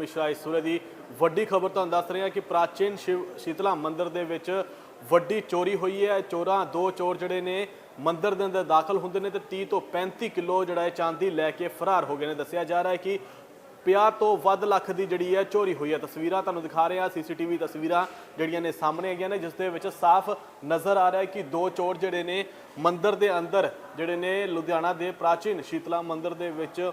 ਮਿਸ਼ਰਾ ਇਸ ਵੇਲੇ ਦੀ ਵੱਡੀ ਖਬਰ ਤੁਹਾਨੂੰ ਦੱਸ ਰਹੇ ਹਾਂ ਕਿ ਪ੍ਰਾਚੀਨ ਸ਼ਿਵ ਸ਼ੀਤਲਾ ਮੰਦਿਰ ਦੇ ਵਿੱਚ ਵੱਡੀ ਚੋਰੀ ਹੋਈ ਹੈ। ਚੋਰਾਂ ਦੋ ਚੋਰ ਜਿਹੜੇ ਨੇ ਮੰਦਿਰ ਦੇ ਅੰਦਰ ਦਾਖਲ ਹੁੰਦੇ ਨੇ ਤੇ 30 ਤੋਂ 35 ਕਿਲੋ ਜਿਹੜਾ ਹੈ ਚਾਂਦੀ ਲੈ ਕੇ ਫਰਾਰ ਹੋ ਗਏ ਨੇ। ਦੱਸਿਆ ਜਾ ਰਿਹਾ ਹੈ ਕਿ 50 ਤੋਂ ਵੱਧ ਲੱਖ ਦੀ ਜਿਹੜੀ ਹੈ ਚੋਰੀ ਹੋਈ ਹੈ। ਤਸਵੀਰਾਂ ਤੁਹਾਨੂੰ ਦਿਖਾ ਰਹੇ ਹਾਂ ਸੀਸੀਟੀਵੀ ਤਸਵੀਰਾਂ ਜਿਹੜੀਆਂ ਨੇ ਸਾਹਮਣੇ ਆਈਆਂ ਨੇ, ਜਿਸ ਦੇ ਵਿੱਚ ਸਾਫ਼ ਨਜ਼ਰ ਆ ਰਿਹਾ ਹੈ ਕਿ ਦੋ ਚੋਰ ਜਿਹੜੇ ਨੇ ਮੰਦਿਰ ਦੇ ਅੰਦਰ ਜਿਹੜੇ ਨੇ ਲੁਧਿਆਣਾ ਦੇ ਪ੍ਰਾਚੀਨ ਸ਼ੀਤਲਾ ਮੰਦਿਰ ਦੇ ਵਿੱਚ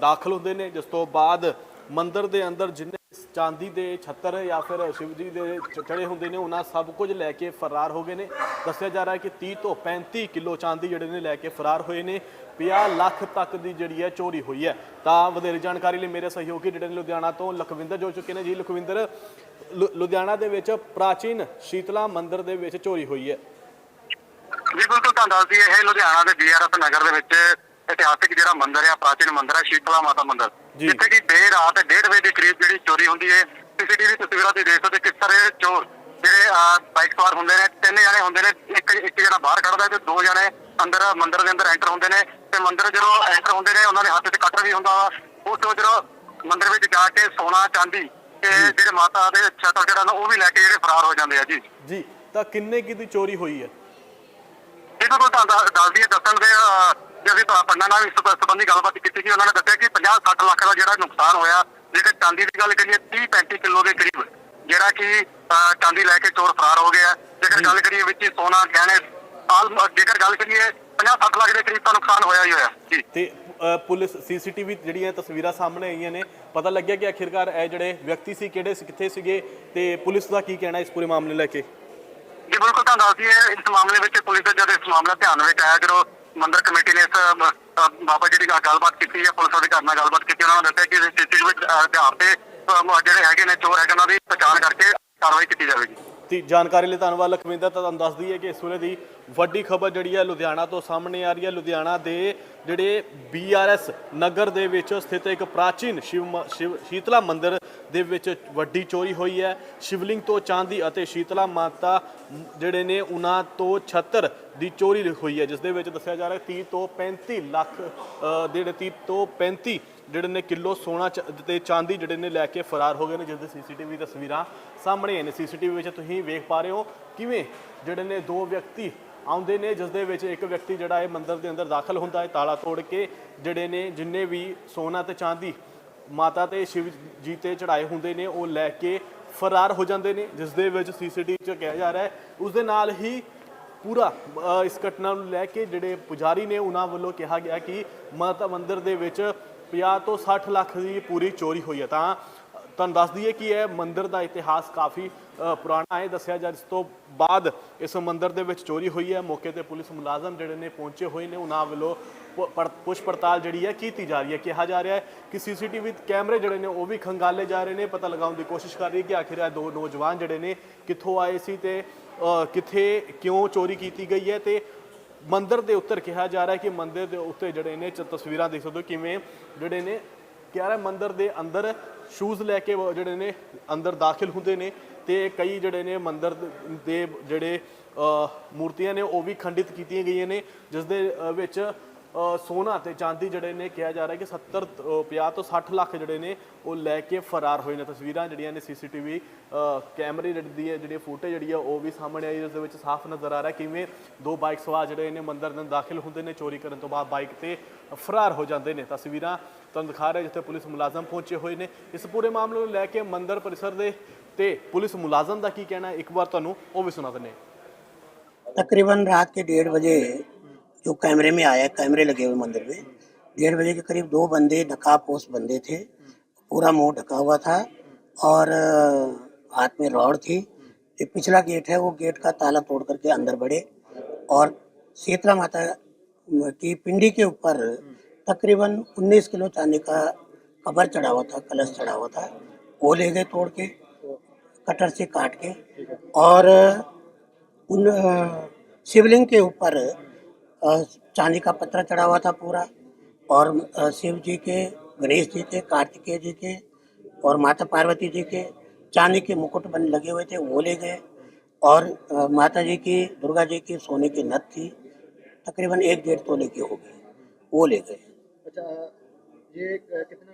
ਦਾਖਲ ਹੁੰਦੇ ਨੇ। ਜਿਸ ਤੋਂ ਬਾਅਦ ਮੰਦਿਰ ਦੇ ਅੰਦਰ ਜਿੰਨੇ ਚਾਂਦੀ ਦੇ ਛੱਤਰ ਜਾਂ ਫਿਰ ਸ਼ਿਵ ਜੀ ਦੇ ਚੜੇ ਹੁੰਦੇ ਨੇ, ਉਹਨਾਂ ਸਭ ਕੁਝ ਲੈ ਕੇ ਫਰਾਰ ਹੋ ਗਏ ਨੇ। ਦੱਸਿਆ ਜਾ ਰਿਹਾ ਹੈ ਕਿ 30 ਤੋਂ 35 ਕਿਲੋ ਚਾਂਦੀ ਜਿਹੜੇ ਨੇ ਲੈ ਕੇ ਫਰਾਰ ਹੋਏ ਨੇ। 50 ਲੱਖ ਤੱਕ ਦੀ ਜਿਹੜੀ ਹੈ ਚੋਰੀ ਹੋਈ ਹੈ। ਤਾਂ ਵਧੇਰੇ ਜਾਣਕਾਰੀ ਲਈ ਮੇਰੇ ਸਹਿਯੋਗੀ ਜਿਹੜੇ ਨੇ ਲੁਧਿਆਣਾ ਤੋਂ ਲਖਵਿੰਦਰ ਜੋ ਚੁੱਕੇ ਨੇ। ਜੀ ਲਖਵਿੰਦਰ, ਲੁ- ਲੁਧਿਆਣਾ ਦੇ ਵਿੱਚ ਪ੍ਰਾਚੀਨ ਸ਼ੀਤਲਾ ਮੰਦਿਰ ਦੇ ਵਿੱਚ ਚੋਰੀ ਹੋਈ ਹੈ। ਜੀ, ਬਿਲਕੁਲ ਤੁਹਾਨੂੰ ਦੱਸਦੀ, ਇਹ ਲੁਧਿਆਣਾ ਦੇ ਬੀਆਰਐਸ ਨਗਰ ਦੇ ਵਿੱਚ ਇਤਿਹਾਸਿਕ ਜਿਹੜਾ ਮੰਦਿਰ ਹੈ ਪ੍ਰਾਚੀਨ ਮੰਦਿਰ ਹੈ ਸ਼ੀਤਲਾ ਮਾਤਾ ਮੰਦਿਰ। ਜਿੱਥੇ ਕਿ ਦੇਰ ਰਾਤ 1:30 ਵਜੇ ਦੇ ਕਰੀਬ ਜਿਹੜੀ ਚੋਰੀ ਹੁੰਦੀ ਹੈ ਸੀਸੀਟੀਵੀ ਤਸਵੀਰਾਂ ਤੇ ਦੇਖ ਸਕਦੇ ਕਿਸ ਤਰ੍ਹਾਂ ਚੋਰ ਜਿਹੜੇ ਬਾਈਕ ਸਵਾਰ ਹੁੰਦੇ ਨੇ ਤਿੰਨ ਜਣੇ ਹੁੰਦੇ ਨੇ ਇੱਕ ਇੱਕ ਜਣਾ ਬਾਹਰ ਖੜਦਾ ਤੇ ਦੋ ਜਣੇ ਅੰਦਰ ਮੰਦਿਰ ਦੇ ਅੰਦਰ ਐਂਟਰ ਹੁੰਦੇ ਨੇ ਤੇ ਮੰਦਿਰ ਜਦੋਂ ਐਂਟਰ ਹੁੰਦੇ ਨੇ ਉਹਨਾਂ ਦੇ ਹੱਥ 'ਚ ਕਟਰ ਵੀ ਹੁੰਦਾ ਵਾ। ਉਸ ਤੋਂ ਜਦੋਂ ਮੰਦਿਰ ਵਿੱਚ ਜਾ ਕੇ ਸੋਨਾ ਚਾਂਦੀ ਤੇ ਜਿਹੜੇ ਮਾਤਾ ਦੇ ਛੱਤਰ ਜਿਹੜਾ ਉਹ ਵੀ ਲੈ ਕੇ ਜਿਹੜੇ ਫਰਾਰ ਹੋ ਜਾਂਦੇ ਆ ਜੀ। ਜੀ ਤਾਂ ਕਿੰਨੇ ਕੀ ਦੀ ਚੋਰੀ ਹੋਈ ਹੈ? ਇਹਨਾਂ ਤੋਂ ਤੁਹਾਨੂੰ ਦੱਸ- ਦੱਸ ਦਈਏ ਦੱਸਣ ਦੇ ਜੇ ਅਸੀਂ ਤਾਂ ਪੰਡਾਂ ਨਾਲ ਇਸ ਸਬੰ- ਸੰਬੰਧੀ ਗੱਲਬਾਤ ਕੀਤੀ ਸੀ ਉਹਨਾਂ ਨੇ ਦੱਸਿਆ ਕਿ 50-60 ਲੱਖ ਦਾ ਜਿਹੜਾ ਨੁਕਸਾਨ ਹੋਇਆ ਜਿਹੜੇ ਚਾਂਦੀ ਦੀ ਗੱਲ ਕਰੀਏ 30-35 ਕਿਲੋ ਦੇ ਕਰੀਬ ਜਿਹੜਾ ਕਿ ਚਾਂਦੀ ਲੈ ਕੇ ਚੋਰ ਫਰਾਰ ਹੋ ਗਿਆ। ਜੇਕਰ ਗੱਲ ਕਰੀਏ ਵਿੱਚ ਹੀ ਸੋਨਾ ਗਹਿਣੇ ਆਲ ਜੇਕਰ ਗੱਲ ਕਰੀਏ 50-60 ਲੱਖ ਦੇ ਕਰੀਬ ਤਾਂ ਨੁਕਸਾਨ ਹੋਇਆ ਹੀ ਹੋਇਆ। ਜੀ। ਤੇ ਪੁਲਿਸ ਸੀਸੀਟੀਵੀ ਜਿਹੜੀਆਂ ਤਸਵੀਰਾਂ ਸਾਹਮਣੇ ਆਈਆਂ ਨੇ ਪਤਾ ਲੱਗਿਆ ਕਿ ਆਖਿਰਕਾਰ ਇਹ ਜਿਹੜੇ ਵਿਅਕਤੀ ਸੀ ਕਿਹੜੇ ਕਿੱਥੇ ਸੀਗੇ ਤੇ ਪੁਲਿਸ ਦਾ ਕੀ ਕਹਿਣਾ ਇਸ ਪੂਰੇ ਮਾਮਲੇ ਲੈ ਕੇ? ਜੀ ਬਿਲਕੁਲ ਤੁਹਾਨੂੰ ਦੱਸ ਦਈਏ ਇਸ ਮਾਮਲੇ ਵਿੱਚ ਪੁਲਿਸ ਦੇ ਜਦ ਇਸ ਮਾਮਲਾ ਧਿਆਨ ਵਿੱਚ ਆਇਆ ਜਦੋਂ ਮੰਦਰ ਕਮੇਟੀ ਨੇ ਇਸ ਬਾਬਾ ਜੀ ਦੀ ਗੱਲਬਾਤ ਕੀਤੀ ਹੈ, ਪੁਲਿਸ ਦੇ ਨਾਲ ਗੱਲਬਾਤ ਕੀਤੀ, ਉਹਨਾਂ ਨੇ ਦੱਸਿਆ ਕਿ ਸੀਸੀਟੀਵੀ ਵਿੱਚ ਆਧਾਰ ਤੇ ਜਿਹੜੇ ਹੈਗੇ ਨੇ ਚੋਰ ਹੈਗੇ ਉਹਨਾਂ ਦੀ ਪਛਾਣ ਕਰਕੇ ਕਾਰਵਾਈ ਕੀਤੀ ਜਾਵੇਗੀ। ਤੇ ਜਾਣਕਾਰੀ ਲਈ ਧੰਨਵਾਦ ਲਖਵਿੰਦਰ ਤਾਂ ਤੁਹਾਨੂੰ ਦੱਸ ਦਈਏ ਕਿ ਇਸ ਵੇਲੇ ਦੀ ਵੱਡੀ ਖਬਰ ਜਿਹੜੀ ਹੈ ਲੁਧਿਆਣਾ ਤੋਂ ਸਾਹਮਣੇ ਆ ਰਹੀ ਹੈ। ਲੁਧਿਆਣਾ ਦੇ ਜਿਹੜੇ ਬੀਆਰਐਸ ਨਗਰ ਦੇ ਵਿੱਚ ਸਥਿਤ ਇੱਕ ਪ੍ਰਾਚੀਨ ਸ਼ਿਵ ਮ- ਸ਼ਿਵ, ਸ਼ੀਤਲਾ ਮੰਦਿਰ ਦੇ ਵਿੱਚ ਵੱਡੀ ਚੋਰੀ ਹੋਈ ਹੈ। ਸ਼ਿਵਲਿੰਗ ਤੋਂ ਚਾਂਦੀ ਅਤੇ ਸ਼ੀਤਲਾ ਮਾਤਾ ਜਿਹੜੇ ਨੇ ਉਹਨਾਂ ਤੋਂ 76 ਦੀ ਚੋਰੀ ਹੋਈ ਹੈ, ਜਿਸ ਦੇ ਵਿੱਚ ਦੱਸਿਆ ਜਾ ਰਿਹਾ 30 ਤੋਂ 35 ਲੱਖ ਜਿਹੜੇ 30 ਤੋਂ 35 ਜਿਹੜੇ ਨੇ ਕਿਲੋ ਸੋਨਾ ਚ- ਤੇ ਚਾਂਦੀ ਜਿਹੜੇ ਨੇ ਲੈ ਕੇ ਫਰਾਰ ਹੋ ਗਏ ਨੇ, ਜਿਸ ਦੀ ਸੀਸੀਟੀਵੀ ਤਸਵੀਰਾਂ ਸਾਹਮਣੇ ਆਈਆਂ ਨੇ। ਸੀਸੀਟੀਵੀ ਵਿੱਚ ਤੁਸੀਂ ਵੇਖ ਪਾ ਰਹੇ ਹੋ ਕਿਵੇਂ ਜਿਹੜੇ ਨੇ ਦੋ ਵਿਅਕਤੀ ਆਉਂਦੇ ਨੇ ਜਿਸ ਦੇ ਵਿੱਚ ਇੱਕ ਵਿਅਕਤੀ ਜਿਹੜਾ ਹੈ ਮੰਦਿਰ ਦੇ ਅੰਦਰ ਦਾਖਲ ਹੁੰਦਾ ਹੈ, ਤਾਲਾ ਤੋੜ ਕੇ ਜਿਹੜੇ ਨੇ, ਜਿੰਨੇ ਵੀ ਸੋਨਾ ਤੇ ਚਾਂਦੀ ਮਾਤਾ ਤੇ ਸ਼ਿਵ ਜੀ ਤੇ ਚੜਾਏ ਹੁੰਦੇ ਨੇ, ਉਹ ਲੈ ਕੇ ਫਰਾਰ ਹੋ ਜਾਂਦੇ ਨੇ ਜਿਸ ਦੇ ਵਿੱਚ ਸੀਸੀਟੀਵੀ ਚ ਕਿਹਾ ਜਾ ਰਿਹਾ ਹੈ। ਉਸ ਦੇ ਨਾਲ ਹੀ ਪੂਰਾ ਇਸ ਘਟਨਾ ਨੂੰ ਲੈ ਕੇ ਜਿਹੜੇ ਪੁਜਾਰੀ ਨੇ, ਉਹਨਾਂ ਵੱਲੋਂ ਕਿਹਾ ਗਿਆ ਕਿ ਮਾਤਾ ਮੰਦਿਰ ਦੇ ਵਿੱਚ 50 ਤੋਂ 60 ਲੱਖ ਦੀ ਪੂਰੀ ਚੋਰੀ ਹੋਈ ਹੈ। ਤਾਂ ਤੁਹਾਨੂੰ ਦੱਸ ਦਈਏ ਕਿ ਇਹ ਮੰਦਿਰ ਦਾ ਇਤਿਹਾਸ ਕਾਫੀ ਪੁਰਾਣਾ ਹੈ। ਦੱਸਿਆ ਜਾ ਇਸ ਤੋਂ ਬਾਅਦ ਇਸ ਮੰਦਿਰ ਦੇ ਵਿੱਚ ਚੋਰੀ ਹੋਈ ਹੈ। ਮੌਕੇ ਤੇ ਪੁਲਿਸ ਮੁਲਾਜ਼ਮ ਜਿਹੜੇ ਨੇ ਪਹੁੰਚੇ ਹੋਏ ਨੇ। ਉਹਨਾਂ ਵੱਲੋਂ ਪ- ਪੜ- ਪੁੱਛ ਪੜਤਾਲ ਜਿਹੜੀ ਹੈ ਕੀਤੀ ਜਾ ਰਹੀ ਹੈ। ਕਿਹਾ ਜਾ ਰਿਹਾ ਹੈ ਕਿ ਸੀਸੀਟੀਵੀ ਕੈਮਰੇ ਜਿਹੜੇ ਨੇ ਉਹ ਵੀ ਖੰਗਾਲੇ ਜਾ ਰਹੇ ਨੇ। ਪਤਾ ਲਗਾਉਣ ਦੀ ਕੋਸ਼ਿਸ਼ ਕਰ ਰਹੀ ਹੈ ਕਿ ਆਖਿਰ ਇਹ ਦੋ ਨੌਜਵਾਨ ਜਿਹੜੇ ਨੇ ਕਿੱਥੋਂ ਆਏ ਸੀ ਤੇ ਕਿੱਥੇ, ਕਿਉਂ ਚੋਰੀ ਕੀਤੀ ਗਈ ਹੈ ਤੇ ਮੰਦਿਰ ਦੇ ਉੱਤਰ ਕਿਹਾ ਜਾ ਰਿਹਾ ਹੈ ਕਿ ਮੰਦਿਰ ਦੇ ਉੱਤੇ ਜਿਹੜੇ ਨੇ ਚ ਤਸਵੀਰਾਂ ਦੇਖ ਸਕਦੇ ਹੋ ਕਿਵੇਂ ਜਿਹੜੇ ਨੇ ਕਿਹਾ ਰਿਹਾ ਮੰਦਿਰ ਦੇ ਅੰਦਰ ਸ਼ੂਜ਼ ਲੈ ਕੇ ਜਿਹੜੇ ਨੇ ਅੰਦਰ ਦਾਖਲ ਹੁੰਦੇ ਨੇ ਤੇ ਕਈ ਜਿਹੜੇ ਨੇ ਮੰਦਿਰ ਦੇ- ਜਿਹੜੇ ਮੂਰਤੀਆਂ ਨੇ ਉਹ ਵੀ ਖੰਡਿਤ ਕੀਤੀਆਂ ਗਈਆਂ ਨੇ ਜਿਸ ਦੇ ਵਿੱਚ ਸੋਨਾ ਤੇ ਚਾਂਦੀ ਜਿਹੜੇ ਨੇ ਕਿਹਾ ਜਾ ਰਿਹਾ ਕਿ 70 50 ਤੋਂ 60 ਲੱਖ ਜਿਹੜੇ ਨੇ ਉਹ ਲੈ ਕੇ ਫਰਾਰ ਹੋਏ ਨੇ। ਤਸਵੀਰਾਂ ਜਿਹੜੀਆਂ ਨੇ ਸੀਸੀਟੀਵੀ ਕੈਮਰੇ ਜਿਹੜੀ ਹੈ, ਜਿਹੜੀ ਫੋਟੋ ਜਿਹੜੀ ਆ ਉਹ ਵੀ ਸਾਹਮਣੇ ਆਈ ਉਸ ਦੇ ਵਿੱਚ ਸਾਫ਼ ਨਜ਼ਰ ਆ ਰਿਹਾ ਕਿਵੇਂ ਦੋ ਬਾਈਕ ਸਵਾਰ ਜਿਹੜੇ ਨੇ ਮੰਦਰ ਦੇ ਦਾਖਲ ਹੁੰਦੇ ਨੇ, ਚੋਰੀ ਕਰਨ ਤੋਂ ਬਾਅਦ ਬਾਈਕ ਤੇ ਫਰਾਰ ਹੋ ਜਾਂਦੇ ਨੇ। ਤਸਵੀਰਾਂ ਤੁਹਾਨੂੰ ਦਿਖਾ ਰਿਹਾ ਜਿੱਥੇ ਪੁਲਿਸ ਮੁਲਾਜ਼ਮ ਪਹੁੰਚੇ ਹੋਏ ਨੇ। ਇਸ ਪੂਰੇ ਮਾਮਲੇ ਨੂੰ ਲੈ ਕੇ ਮੰਦਰ ਪਰਿਸਰ ਦੇ ਤੇ ਪੁਲਿਸ ਮੁਲਾਜ਼ਮ ਦਾ ਕੀ ਕਹਿਣਾ ਇੱਕ ਵਾਰ ਤੁਹਾਨੂੰ ਉਹ ਵੀ ਸੁਣਾ ਦਿੰਨੇ ਤਕਰੀਬਨ ਰਾਤ ਕੇ 1:30 ਵਜੇ जो कैमरे में आया, कैमरे लगे हुए मंदिर में, डेढ़ बजे के करीब दो बंदे नकाबपोश बंदे थे, पूरा मुँह ढका हुआ था और हाथ में रॉड थी। जो पिछला गेट है, वो गेट का ताला तोड़ करके अंदर बढ़े और शीतला माता की पिंडी के ऊपर तकरीबन 19 किलो चांदी का कबर चढ़ा हुआ था, कलश चढ़ा हुआ था। वो ले गए तोड़ के, कटर से काट के और उन शिवलिंग के ऊपर चांदी का पत्थर चढ़ा हुआ था पूरा। और शिव जी के गणेश जी के कार्तिकेय जी के और माता पार्वती जी के चांदी के मुकुट बन लगे हुए थे वो ले गए। और माता जी की दुर्गा जी की सोने की नथ थी तकरीबन एक डेढ़ तोले की होगी। वो ले गए। अच्छा ये क- कितना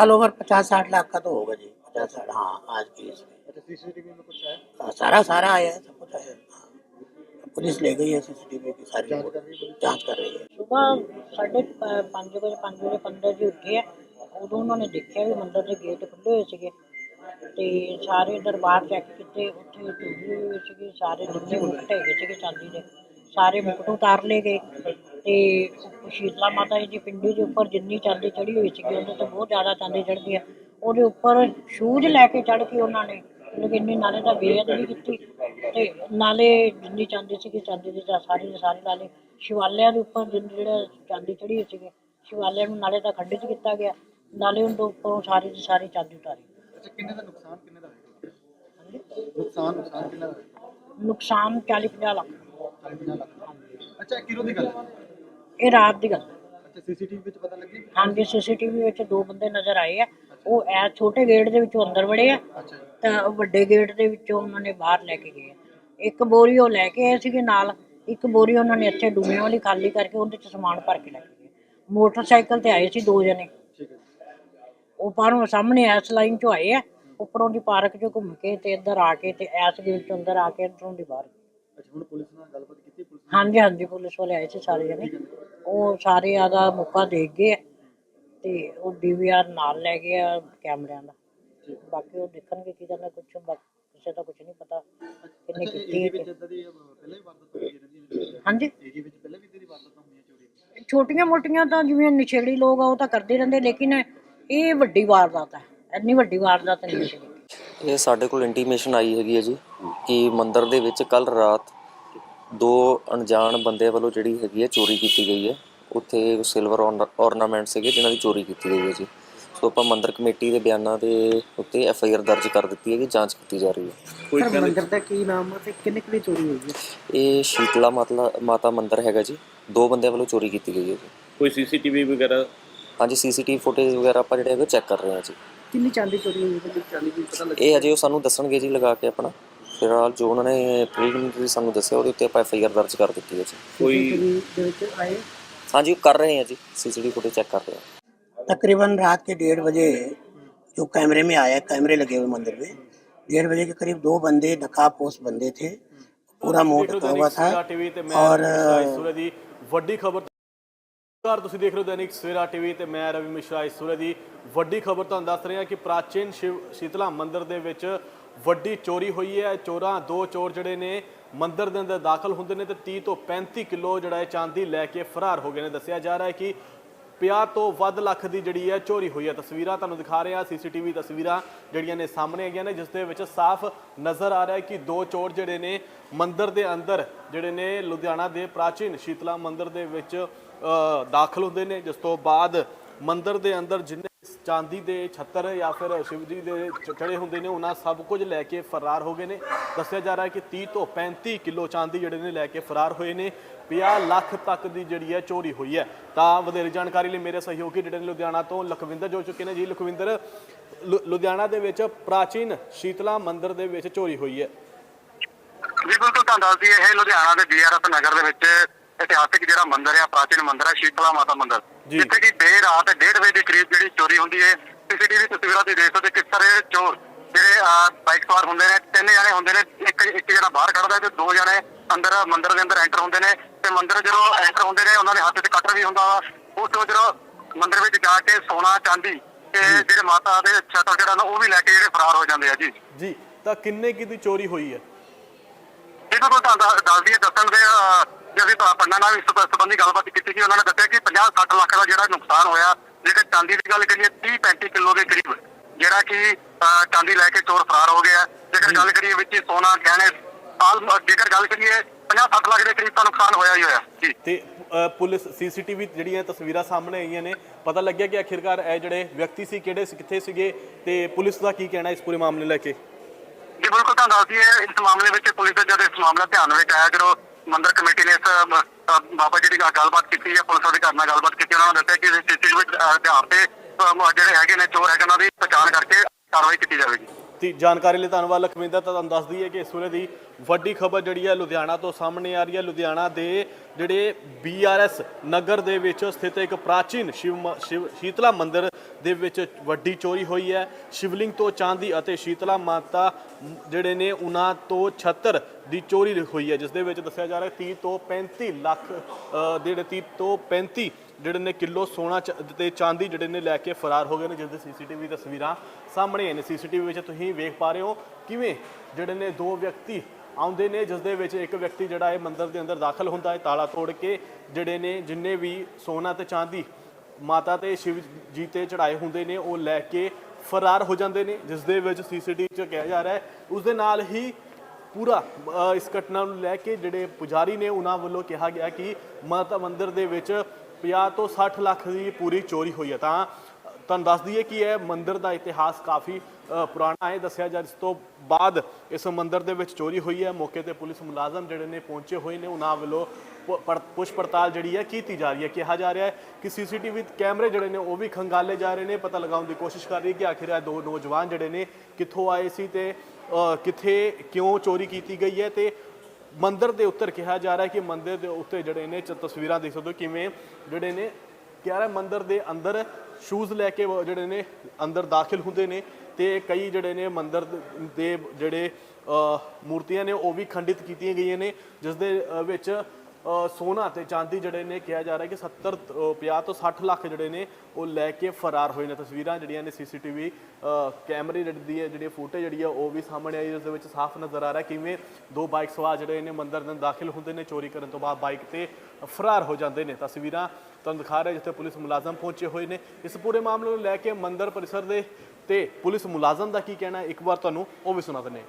ऑल ओवर पचास साठ लाख का तो होगा जी पचास साठ हाँ आज की इसमें। सीसीटीवी में कुछ है सारा सारा आया है सब कुछ आया हाँ। पुलिस ले गई है सीसीटीवी की सारी जांच कर रही है ਸੁਬਾਹ ਸਾਢੇ ਪ- ਪੰਜ ਵਜੇ ਪੰਜ ਵਜੇ ਪੰਦਰਾਂ ਜੀ ਉੱਠੇ ਆ ਉਦੋਂ ਉਹਨਾਂ ਨੇ ਦੇਖਿਆ ਵੀ ਮੰਦਿਰ ਦੇ ਗੇਟ ਖੁੱਲੇ ਹੋਏ ਸੀਗੇ ਤੇ ਸਾਰੇ ਦਰਬਾਰ ਚੈੱਕ ਕੀਤੇ ਉੱਥੇ ਚੋਰੀ ਹੋਈ ਸੀਗੀ ਸਾਰੇ ਜਿੰਨੇ ਮੁਕਟ ਹੈਗੇ ਸੀਗੇ ਚਾਂਦੀ ਦੇ ਸਾਰੇ ਮੁਕਟ ਉਤਾਰ ਲਏ ਗਏ ਤੇ ਸ਼ੀਤਲਾ ਮਾਤਾ ਜੀ ਦੀ ਪਿੰਡੀ ਦੇ ਉੱਪਰ ਜਿੰਨੀ ਚਾਂਦੀ ਚੜੀ ਹੋਈ ਸੀਗੀ ਉਹਦੇ ਤੇ ਬਹੁਤ ਜ਼ਿਆਦਾ ਚਾਂਦੀ ਚੜ੍ਹਦੀ ਹੈ ਉਹਦੇ ਉੱਪਰ ਸ਼ੂਜ਼ ਲੈ ਕੇ ਚੜ੍ਹ ਕੇ ਉਹਨਾਂ ਨੇ ਲੇਕਿਨ ਇੰਨੀ ਨਾਲੇ ਦਾ ਬੇਅਦਬੀ ਕੀਤੀ ਤੇ ਨਾਲੇ ਜਿੰਨੀ ਚਾਂਦੀ ਸੀਗੀ ਚਾਂਦੀ ਦੀ ਤਾਂ ਸਾਰੀ ਦੀ ਸਾਰੀ ਨਾਲੇ ਸ਼ਿਵਾਲਿਆਂ ਦੇ ਉੱਪਰ ਜਿੰਨ- ਜਿਹੜਾ ਚਾਂਦੀ ਚੜੀ ਹੋਈ ਸੀਗੀ ਸ਼ਿਵਾਲਿਆਂ ਨੂੰ ਨਾਲੇ ਤਾਂ ਖੰਡਿਤ ਕੀਤਾ ਗਿਆ ਨਾਲੇ ਉਹਦੇ ਉੱਪਰੋਂ ਸਾਰੀ ਦੀ ਸਾਰੀ ਚਾਂਦੀ ਉਤਾਰੀ। ਅੱਛਾ ਕਿੰਨੇ ਦਾ ਨੁਕਸਾਨ ਕਿੰਨੇ ਦਾ ਹੋਏਗਾ ਨੁਕਸਾਨ ਨੁਕਸਾਨ ਕਿੰਨਾ ਦਾ ਹੋਏਗਾ ਨੁਕਸਾਨ 40 50 ਲੱਖ। 50 ਲੱਖ। ਅੱਛਾ ਕਿਰੋ ਦੀ ਗੱਲ? ਇਹ ਰਾਤ ਦੀ ਗੱਲ। ਅੱਛਾ ਸੀਸੀਟੀਵੀ ਵਿੱਚ ਪਤਾ ਲੱਗੀ? ਹਾਂਜੀ ਸੀਸੀਟੀਵੀ ਵਿੱਚ ਦੋ ਬੰਦੇ ਨਜ਼ਰ ਆਏ ਆ। ਉਹ ਐ ਛੋਟੇ ਗੇਟ ਦੇ ਵਿੱਚੋਂ ਅੰਦਰ ਵੜੇ ਆ। ਅੱਛਾ ਤਾਂ ਵੱਡੇ ਗੇਟ ਦੇ ਵਿੱਚੋਂ ਉਹਨਾਂ ਨੇ ਬਾਹਰ ਲੈ ਕੇ ਗਏ। ਇੱਕ ਬੋਰੀ ਉਹ ਲੈ ਕੇ ਆਏ ਸੀਗੇ ਨਾਲ ਇੱਕ ਬੋਰੀ ਉਹਨਾਂ ਨੇ ਇੱਥੇ ਡੂਮਿਆਂ ਵਾਲੀ ਖਾਲੀ ਕਰਕੇ ਉਹਦੇ ਚ ਸਮਾਨ ਭਰ ਕੇ ਲੈ ਕੇ ਗਏ। ਮੋਟਰਸਾਈਕਲ ਤੇ ਆਏ ਸੀ ਦੋ ਜਣੇ। ਉਹ ਬਾਹਰੋਂ ਸਾਹਮਣੇ ਐਸ ਲਾਈਨ ਚੋਂ ਆਏ ਆ ਉੱਪਰੋਂ ਦੀ ਪਾਰਕ ਚੋਂ ਘੁੰਮ ਕੇ ਤੇ ਇੱਧਰ ਆ ਕੇ ਤੇ ਐਸ ਗੇਟ ਚੋਂ ਅੰਦਰ ਆ ਕੇ ਇੱਧਰੋਂ ਦੀ ਬਾਹਰ। ਅੱਛਾ ਹੁਣ ਪੁਲਿਸ ਨਾਲ ਗੱਲਬਾਤ ਕੀਤੀ ਪੁਲਿਸ ਹਾਂਜੀ ਹਾਂਜੀ ਪੁਲਿਸ ਵਾਲੇ ਆਏ ਸੀ ਸਾਰੇ ਜਣੇ। ਉਹ ਸਾਰੇ ਆਦਾ ਮੌਕਾ ਦੇਖ ਗਏ ਤੇ ਉਹ ਡੀਵੀਆਰ ਨਾਲ ਲੈ ਗਏ ਕੈਮਰਿਆਂ ਦਾ। ਬਾਕੀ ਉਹ ਦੇਖਣਗੇ ਕੀ ਕਰਨਾ ਕੁਛ ਕਿਸੇ ਦਾ ਕੁਝ ਨਹੀਂ ਪਤਾ। ਕਿੰਨੇ ਕੀਤੀ ਹੈ ਹਾਂਜੀ? ਛੋਟੀਆਂ ਮੋਟੀਆਂ ਤਾਂ ਜਿਵੇਂ ਨਸ਼ੇੜੀ ਲੋਕ ਆ ਉਹ ਤਾਂ ਕਰਦੇ ਰਹਿੰਦੇ ਲੇਕਿਨ ਇਹ ਵੱਡੀ ਵਾਰਦਾਤ ਹੈ। ਇੰਨੀ ਵੱਡੀ ਵਾਰਦਾਤ ਨਹੀਂ ਸੀ ਇਹ ਸਾਡੇ ਕੋਲ ਇੰਟੀਮੇਸ਼ਨ ਆਈ ਹੈਗੀ ਹੈ ਜੀ ਕਿ ਮੰਦਿਰ ਦੇ ਵਿੱਚ ਕੱਲ ਰਾਤ ਦੋ ਅਣਜਾਣ ਬੰਦੇ ਵੱਲੋਂ ਜਿਹੜੀ ਹੈਗੀ ਹੈ ਚੋਰੀ ਕੀਤੀ ਗਈ ਹੈ। ਉੱਥੇ ਸਿਲਵਰ ornament ਸੀਗੇ ਜਿਨ੍ਹਾਂ ਦੀ ਚੋਰੀ ਕੀਤੀ ਗਈ ਹੈ ਜੀ। ਸੋ ਆਪਾਂ ਮੰਦਿਰ ਕਮੇਟੀ ਦੇ ਬਿਆਨਾਂ ਦੇ ਉੱਤੇ ਐਫ ਆਈ ਆਰ ਦਰਜ ਕਰ ਦਿੱਤੀ ਹੈ ਕਿ ਜਾਂਚ ਕੀਤੀ ਜਾ ਰਹੀ ਹੈ। ਸਰ ਮੰਦਿਰ ਦਾ ਕੀ ਨਾਮ ਹੈ ਤੇ ਕਿੰਨੇ ਕੁ ਦੀ ਚੋਰੀ ਹੋਈ ਹੈ? ਇਹ ਸ਼ੀਤਲਾ ਮਾਤਾ ਮਾਤਾ ਮੰਦਿਰ ਹੈਗਾ ਜੀ। ਦੋ ਬੰਦਿਆਂ ਵੱਲੋਂ ਚੋਰੀ ਕੀਤੀ ਗਈ ਹੈ ਜੀ। ਕੋਈ ਸੀਸੀਟੀਵੀ ਵਗੈਰਾ? ਹਾਂਜੀ ਸੀਸੀਟੀਵੀ ਫੁਟੇਜ ਵਗੈਰਾ ਆਪਾਂ ਜਿਹੜੇ ਹੈਗੇ ਚੈੱਕ ਕਰ ਰਹੇ ਹਾਂ ਜੀ। ਕਿੰਨੀ ਚਾਂਦੀ ਚੋਰੀ ਹੋਈ ਹੈ? ਚਾਂਦੀ ਦੀ ਪਤਾ ਲੱਗਾ ਇਹ ਅਜੇ ਉਹ ਸਾਨੂੰ ਦੱਸਣਗੇ ਜੀ ਲਗਾ ਕੇ ਆਪਣਾ। ਫਿਲਹਾਲ ਜੋ ਉਹਨਾਂ ਨੇ ਪ੍ਰੀਲਿਮਿਨਰੀ ਸਾਨੂੰ ਦੱਸਿਆ ਉਹਦੇ ਉੱਤੇ ਆਪਾਂ ਐਫ ਆਈ ਆਰ ਦਰਜ ਕਰ ਦਿੱਤੀ ਹੈ ਜੀ। ਕੋਈ ਦੇ ਵਿੱਚ ਆਏ? ਹਾਂਜੀ ਉਹ ਕਰ ਰਹੇ ਹਾਂ ਜੀ। ਸੀਸੀਟੀਵੀ ਫੁਟੇਜ ਚੈੱਕ ਕਰ ਰਹੇ ਹਾਂ। तकरीबन रात के डेढ़ बजे जो कैमरे में आया कैमरे लगे हुए मंदिर में डेढ़ बजे के करीब दो बंदे नकाबपोश बंदे थे पूरा मुंह ढका हुआ था ਟੀਵੀ ਤੇ ਮੈਂ और ਰਵੀ ਮਿਸ਼ਰਾ ਇਸ ਸੂਰੇ ਦੀ ਵੱਡੀ ਖਬਰ ਨਮਸਕਾਰ ਤੁਸੀਂ ਦੇਖ ਰਹੇ ਹੋ ਦੈਨਿਕ ਸਵੇਰਾ ਟੀਵੀ ਤੇ ਮੈਂ ਰਵੀ ਮਿਸ਼ਰਾ ਇਸ ਸੂਰੇ ਦੀ ਵੱਡੀ ਖਬਰ ਤੁਹਾਨੂੰ ਦੱਸ ਰਹੇ ਹਾਂ ਕਿ ਪ੍ਰਾਚੀਨ ਸ਼ਿਵ ਸ਼ੀਤਲਾ ਮੰਦਿਰ ਦੇ ਵਿੱਚ ਵੱਡੀ ਚੋਰੀ ਹੋਈ ਹੈ ਚੋਰਾਂ ਦੋ ਚੋਰ ਜਿਹੜੇ ਨੇ ਮੰਦਿਰ ਦੇ ਅੰਦਰ ਦਾਖਲ ਹੁੰਦੇ ਨੇ ਤੇ 30 ਤੋਂ 35 ਕਿਲੋ ਜਿਹੜਾ ਹੈ ਚਾਂਦੀ ਲੈ ਕੇ ਫਰਾਰ ਹੋ ਗਏ ਨੇ ਦੱਸਿਆ ਜਾ ਰਿਹਾ ਹੈ ਕਿ 50 ਤੋਂ ਵੱਧ ਲੱਖ ਦੀ ਜਿਹੜੀ ਹੈ ਚੋਰੀ ਹੋਈ ਹੈ। ਤਸਵੀਰਾਂ ਤੁਹਾਨੂੰ ਦਿਖਾ ਰਹੇ ਹਾਂ, ਸੀਸੀਟੀਵੀ ਤਸਵੀਰਾਂ ਜਿਹੜੀਆਂ ਨੇ ਸਾਹਮਣੇ ਆਈਆਂ ਨੇ, ਜਿਸ ਦੇ ਵਿੱਚ ਸਾਫ਼ ਨਜ਼ਰ ਆ ਰਿਹਾ ਹੈ ਕਿ ਦੋ ਚੋਰ ਜਿਹੜੇ ਨੇ ਮੰਦਿਰ ਦੇ ਅੰਦਰ, ਜਿਹੜੇ ਨੇ ਲੁਧਿਆਣਾ ਦੇ ਪ੍ਰਾਚੀਨ ਸ਼ੀਤਲਾ ਮੰਦਿਰ ਦੇ ਵਿੱਚ ਦਾਖਲ ਹੁੰਦੇ ਨੇ। ਜਿਸ ਤੋਂ ਬਾਅਦ ਮੰਦਿਰ ਦੇ ਅੰਦਰ ਜਿੰਨੇ ਚਾਂਦੀ ਦੇ ਛੱਤਰ ਜਾਂ ਫਿਰ ਸ਼ਿਵ ਜੀ ਦੇ ਚ- ਚੜੇ ਹੁੰਦੇ ਨੇ, ਉਹਨਾਂ ਸਭ ਕੁਝ ਲੈ ਕੇ ਫਰਾਰ ਹੋ ਗਏ ਨੇ। ਦੱਸਿਆ ਜਾ ਰਿਹਾ ਹੈ ਕਿ 30 ਤੋਂ 35 ਕਿਲੋ ਚਾਂਦੀ ਜਿਹੜੇ ਨੇ ਲੈ ਕੇ ਫਰਾਰ ਹੋਏ ਨੇ। 50 ਲੱਖ ਤੱਕ ਦੀ ਜਿਹੜੀ ਹੈ ਚੋਰੀ ਹੋਈ ਹੈ। ਤਾਂ ਵਧੇਰੇ ਜਾਣਕਾਰੀ ਲਈ ਮੇਰੇ ਸਹਿਯੋਗੀ ਜਿਹੜੇ ਨੇ ਲੁਧਿਆਣਾ ਤੋਂ ਲਖਵਿੰਦਰ ਜੋ ਚੁੱਕੇ ਨੇ। ਜੀ, ਲਖਵਿੰਦਰ, ਲੁ- ਲੁਧਿਆਣਾ ਦੇ ਵਿੱਚ ਪ੍ਰਾਚੀਨ ਸ਼ੀਤਲਾ ਮੰਦਿਰ ਦੇ ਵਿੱਚ ਚੋਰੀ ਹੋਈ ਹੈ। ਜੀ, ਬਿਲਕੁਲ ਤੁਹਾਨੂੰ ਦੱਸਦੀ ਇਹ ਲੁਧਿਆਣਾ ਦੇ ਬੀਆਰਐਸ ਨਗਰ ਦੇ ਵਿੱਚ ਇਤਿਹਾਸਿਕ ਜਿਹੜਾ ਮੰਦਿਰ ਆ, ਪ੍ਰਾਚੀਨ ਮੰਦਿਰ ਹੈ ਸ਼ੀਤਲਾ ਮਾਤਾ ਮੰਦਿਰ। ਜਿੱਥੇ ਕਿ ਦੇਰ ਰਾਤ 1:30 ਵਜੇ ਦੇ ਕਰੀਬ ਜਿਹੜੀ ਚੋਰੀ ਹੁੰਦੀ ਹੈ ਸੀਸੀਟੀਵੀ ਤਸਵੀਰਾਂ ਤੇ ਦੇਖ ਸਕਦੇ ਕਿਸ ਤਰ੍ਹਾਂ ਚੋਰ ਜਿਹੜੇ ਬਾਈਕ ਸਵਾਰ ਹੁੰਦੇ ਨੇ ਤਿੰਨ ਜਣੇ ਹੁੰਦੇ ਨੇ ਇੱਕ ਇੱਕ ਜਣਾ ਬਾਹਰ ਕੱਢਦਾ ਤੇ ਦੋ ਜਣੇ ਅੰਦਰ ਮੰਦਿਰ ਦੇ ਅੰਦਰ ਐਂਟਰ ਹੁੰਦੇ ਨੇ ਤੇ ਮੰਦਿਰ ਜਦੋਂ ਐਂਟਰ ਹੁੰਦੇ ਨੇ ਉਹਨਾਂ ਦੇ ਹੱਥ 'ਚ ਕਟਰ ਵੀ ਹੁੰਦਾ ਵਾ ਉਸ ਤੋਂ ਜਦੋਂ ਮੰਦਿਰ ਵਿੱਚ ਜਾ ਕੇ ਸੋਨਾ ਚਾਂਦੀ ਤੇ ਜਿਹੜੇ ਮਾਤਾ ਦੇ ਛੱਤਰ ਜਿਹੜਾ ਨਾ ਉਹ ਵੀ ਲੈ ਕੇ ਜਿਹੜੇ ਫਰਾਰ ਹੋ ਜਾਂਦੇ ਆ ਜੀ। ਜੀ ਤਾਂ ਕਿੰਨੇ ਕੀ ਦੀ ਚੋਰੀ ਹੋਈ ਹੈ? ਇਹਨਾਂ ਕੋਲ ਤੁਹਾਨੂੰ ਦੱਸ- ਦੱਸਦੀ ਹੈ ਦੱਸਣ ਦੇ ਜੇ ਅਸੀਂ ਪ- ਪੰਡਾਂ ਨਾਲ ਇਸ ਸਬੰ- ਸੰਬੰਧੀ ਗੱਲਬਾਤ ਕੀਤੀ ਸੀ ਉਹਨਾਂ ਨੇ ਦੱਸਿਆ ਕਿ 50-60 ਲੱਖ ਦਾ ਜਿਹੜਾ ਨੁਕਸਾਨ ਹੋਇਆ ਜੇਕਰ ਚਾਂਦੀ ਦੀ ਗੱਲ ਕਰੀਏ 30-35 ਕਿਲੋ ਦੇ ਕਰੀਬ ਜਿਹੜਾ ਕਿ ਚਾਂਦੀ ਲੈ ਕੇ ਚੋਰ ਫਰਾਰ ਹੋ ਗਿਆ ਜੇਕਰ ਗੱਲ ਕਰੀਏ ਵਿੱਚ ਸੋਨਾ ਗਹਿਣੇ ਆਲ ਜੇਕਰ ਗੱਲ ਕਰੀਏ 50-60 ਲੱਖ ਦੇ ਕਰੀਬ ਤਾਂ ਨੁਕਸਾਨ ਹੋਇਆ ਹੀ ਹੋਇਆ ਜੀ। ਤੇ ਪੁਲਿਸ ਸੀਸੀਟੀਵੀ ਜਿਹੜੀਆਂ ਤਸਵੀਰਾਂ ਸਾਹਮਣੇ ਆਈਆਂ ਨੇ ਪਤਾ ਲੱਗਿਆ ਕਿ ਆਖਿਰਕਾਰ ਇਹ ਜਿਹੜੇ ਵਿਅਕਤੀ ਸੀ ਕਿਹੜੇ ਸੀ ਕਿੱਥੇ ਸੀਗੇ ਤੇ ਪੁਲਿਸ ਦਾ ਕੀ ਕਹਿਣਾ ਇਸ ਪੂਰੇ ਮਾਮਲੇ ਲੈ ਕੇ? ਜੀ ਬਿਲਕੁਲ ਤੁਹਾਨੂੰ ਦੱਸਦੀ ਹੈ ਇਸ ਮਾਮਲੇ ਵਿੱਚ ਪੁਲਿਸ ਦੇ ਜਦੋਂ ਇਸ ਮਾਮਲਾ ਧਿਆਨ ਵਿੱਚ ਆਇਆ ਜਦੋਂ ਮੰਦਿਰ ਕਮੇਟੀ ਨੇ ਇਸ ਅਮ, ਅ, ਬਾਬਾ ਜੀ ਦੀ ਗੱਲਬਾਤ ਕੀਤੀ ਹੈ ਪੁਲਿਸ ਅਧਿਕਾਰੀ ਨਾਲ ਗੱਲਬਾਤ ਕੀਤੀ ਉਹਨਾਂ ਨੇ ਦੱਸਿਆ ਕਿ ਸੀਸੀਟੀਵੀ ਦੇ ਆਧਾਰ ਤੇ ਜਿਹੜੇ ਹੈਗੇ ਨੇ ਚੋਰ ਹੈਗੇ ਉਹਨਾਂ ਦੀ ਪਛਾਣ ਕਰਕੇ ਕਾਰਵਾਈ ਕੀਤੀ ਜਾਵੇਗੀ। ਤੀ ਜਾਣਕਾਰੀ ਲਈ ਧੰਨਵਾਦ ਲਖਵਿੰਦਰ, ਤਾਂ ਤੁਹਾਨੂੰ ਦੱਸ ਦਈਏ ਕਿ ਇਸ ਵੇਲੇ ਦੀ ਵੱਡੀ ਖਬਰ ਜਿਹੜੀ ਹੈ ਲੁਧਿਆਣਾ ਤੋਂ ਸਾਹਮਣੇ ਆ ਰਹੀ ਹੈ। ਲੁਧਿਆਣਾ ਦੇ ਜਿਹੜੇ ਬੀਆਰਐਸ ਨਗਰ ਦੇ ਵਿੱਚ ਸਥਿਤ ਇੱਕ ਪ੍ਰਾਚੀਨ ਸ਼ਿਵ ਮ- ਸ਼ਿਵ, ਸ਼ੀਤਲਾ ਮੰਦਿਰ ਦੇ ਵਿੱਚ ਵੱਡੀ ਚੋਰੀ ਹੋਈ ਹੈ। ਸ਼ਿਵਲਿੰਗ ਤੋਂ ਚਾਂਦੀ ਅਤੇ ਸ਼ੀਤਲਾ ਮਾਤਾ ਜਿਹੜੇ ਨੇ, ਉਹਨਾਂ ਤੋਂ 76 ਦੀ ਚੋਰੀ ਹੋਈ ਹੈ, ਜਿਸ ਦੇ ਵਿੱਚ ਦੱਸਿਆ ਜਾ ਰਿਹਾ 30 ਤੋਂ 35 ਲੱਖ ਜਿਹੜੇ 30 ਤੋਂ 35 ਜਿਹੜੇ ਨੇ ਕਿਲੋ ਸੋਨਾ ਚ- ਤੇ ਚਾਂਦੀ ਜਿਹੜੇ ਨੇ ਲੈ ਕੇ ਫਰਾਰ ਹੋ ਗਏ ਨੇ, ਜਿਸ ਦੇ ਸੀਸੀਟੀਵੀ ਤਸਵੀਰਾਂ ਸਾਹਮਣੇ ਆਏ ਨੇ। ਸੀਸੀਟੀਵੀ ਵਿੱਚ ਤੁਸੀਂ ਵੇਖ ਪਾ ਰਹੇ ਹੋ ਕਿਵੇਂ ਜਿਹੜੇ ਨੇ ਦੋ ਵਿਅਕਤੀ ਆਉਂਦੇ ਨੇ, ਜਿਸ ਦੇ ਵਿੱਚ ਇੱਕ ਵਿਅਕਤੀ ਜਿਹੜਾ ਹੈ ਮੰਦਰ ਦੇ ਅੰਦਰ ਦਾਖਲ ਹੁੰਦਾ ਹੈ, ਤਾਲਾ ਤੋੜ ਕੇ ਜਿਹੜੇ ਨੇ ਜਿੰਨੇ ਵੀ ਸੋਨਾ ਤੇ ਚਾਂਦੀ ਮਾਤਾ ਤੇ ਸ਼ਿਵ ਜੀ ਤੇ ਚੜਾਏ ਹੁੰਦੇ ਨੇ, ਉਹ ਲੈ ਕੇ ਫਰਾਰ ਹੋ ਜਾਂਦੇ ਨੇ, ਜਿਸ ਦੇ ਵਿੱਚ ਸੀਸੀਟੀਵੀ 'ਚ ਕਿਹਾ ਜਾ ਰਿਹਾ ਹੈ। ਉਸ ਦੇ ਨਾਲ ਹੀ ਪੂਰਾ ਇਸ ਘਟਨਾ ਨੂੰ ਲੈ ਕੇ ਜਿਹੜੇ ਪੁਜਾਰੀ ਨੇ, ਉਹਨਾਂ ਵੱਲੋਂ ਕਿਹਾ ਗਿਆ ਕਿ ਮਾਤਾ ਮੰਦਿਰ ਦੇ ਵਿੱਚ 50 ਤੋਂ 60 ਲੱਖ ਦੀ ਪੂਰੀ ਚੋਰੀ ਹੋਈ ਹੈ ਤਾਂ ਤੁਹਾਨੂੰ ਦੱਸ ਦਈਏ ਕਿ ਇਹ ਮੰਦਿਰ ਦਾ ਇਤਿਹਾਸ ਕਾਫੀ ਪੁਰਾਣਾ ਹੈ। ਦੱਸਿਆ ਜਾ ਜਿਸ ਤੋਂ ਬਾਅਦ ਇਸ ਮੰਦਿਰ ਦੇ ਵਿੱਚ ਚੋਰੀ ਹੋਈ ਹੈ। ਮੌਕੇ ਤੇ ਪੁਲਿਸ ਮੁਲਾਜ਼ਮ ਜਿਹੜੇ ਨੇ ਪਹੁੰਚੇ ਹੋਏ ਨੇ। ਉਹਨਾਂ ਵੱਲੋਂ ਪੁ- ਪਰ- ਪੁੱਛ ਪੜਤਾਲ ਜਿਹੜੀ ਹੈ ਕੀਤੀ ਜਾ ਰਹੀ ਹੈ। ਕਿਹਾ ਜਾ ਰਿਹਾ ਹੈ ਕਿ ਸੀਸੀਟੀਵੀ ਕੈਮਰੇ ਜਿਹੜੇ ਨੇ ਉਹ ਵੀ ਖੰਗਾਲੇ ਜਾ ਰਹੇ ਨੇ। ਪਤਾ ਲਗਾਉਣ ਦੀ ਕੋਸ਼ਿਸ਼ ਕਰ ਰਹੀ ਕਿ ਆਖਿਰ ਇਹ ਦੋ ਨੌਜਵਾਨ ਜਿਹੜੇ ਨੇ ਕਿੱਥੋਂ ਆਏ ਸੀ ਤੇ ਕਿੱਥੇ, ਕਿਉਂ ਚੋਰੀ ਕੀਤੀ ਗਈ ਹੈ ਤੇ ਮੰਦਰ ਦੇ ਉੱਤਰ ਕਿਹਾ ਜਾ ਰਿਹਾ ਕਿ ਮੰਦਰ ਦੇ ਉੱਤੇ ਜਿਹੜੇ ਨੇ ਤਸਵੀਰਾਂ ਦੇਖ ਸਕਦੇ ਹੋ ਕਿਵੇਂ ਜਿਹੜੇ ਨੇ ਕਿਹਾ ਰਿਹਾ ਮੰਦਿਰ ਦੇ ਅੰਦਰ ਸ਼ੂਜ਼ ਲੈ ਕੇ ਜਿਹੜੇ ਨੇ ਅੰਦਰ ਦਾਖਲ ਹੁੰਦੇ ਨੇ ਤੇ ਕਈ ਜਿਹੜੇ ਨੇ ਮੰਦਰ ਦੇ- ਜਿਹੜੇ ਮੂਰਤੀਆਂ ਨੇ ਉਹ ਵੀ ਖੰਡਿਤ ਕੀਤੀਆਂ ਗਈਆਂ ਨੇ ਜਿਸ ਦੇ ਵਿੱਚ ਸੋਨਾ ਤੇ ਚਾਂਦੀ ਜਿਹੜੇ ਨੇ ਕਿਹਾ ਜਾ ਰਿਹਾ ਕਿ 70 50 ਤੋਂ 60 ਲੱਖ ਜਿਹੜੇ ਨੇ ਉਹ ਲੈ ਕੇ ਫਰਾਰ ਹੋਏ ਨੇ। ਤਸਵੀਰਾਂ ਜਿਹੜੀਆਂ ਨੇ ਸੀਸੀਟੀਵੀ ਕੈਮਰੇ ਜਿਹੜੀ ਹੈ ਜਿਹੜੀ ਫੁਟੇਜ ਜਿਹੜੀ ਆ ਉਹ ਵੀ ਸਾਹਮਣੇ ਆਈ ਉਸ ਦੇ ਵਿੱਚ ਸਾਫ਼ ਨਜ਼ਰ ਆ ਰਿਹਾ ਕਿਵੇਂ ਦੋ ਬਾਈਕ ਸਵਾਰ ਜਿਹੜੇ ਨੇ ਮੰਦਰ ਦੇ ਦਾਖਲ ਹੁੰਦੇ ਨੇ, ਚੋਰੀ ਕਰਨ ਤੋਂ ਬਾਅਦ ਬਾਈਕ ਤੇ ਫਰਾਰ ਹੋ ਜਾਂਦੇ ਨੇ। ਤਸਵੀਰਾਂ ਤੁਹਾਨੂੰ ਦਿਖਾ ਰਿਹਾ ਜਿੱਥੇ ਪੁਲਿਸ ਮੁਲਾਜ਼ਮ ਪਹੁੰਚੇ ਹੋਏ ਨੇ। ਇਸ ਪੂਰੇ ਮਾਮਲੇ ਨੂੰ ਲੈ ਕੇ ਮੰਦਰ ਪਰਿਸਰ ਦੇ ਤੇ ਪੁਲਿਸ ਮੁਲਾਜ਼ਮ ਦਾ ਕੀ ਕਹਿਣਾ ਇੱਕ ਵਾਰ ਤੁਹਾਨੂੰ ਉਹ ਵੀ ਸੁਣਾ ਦਿੰਨੇ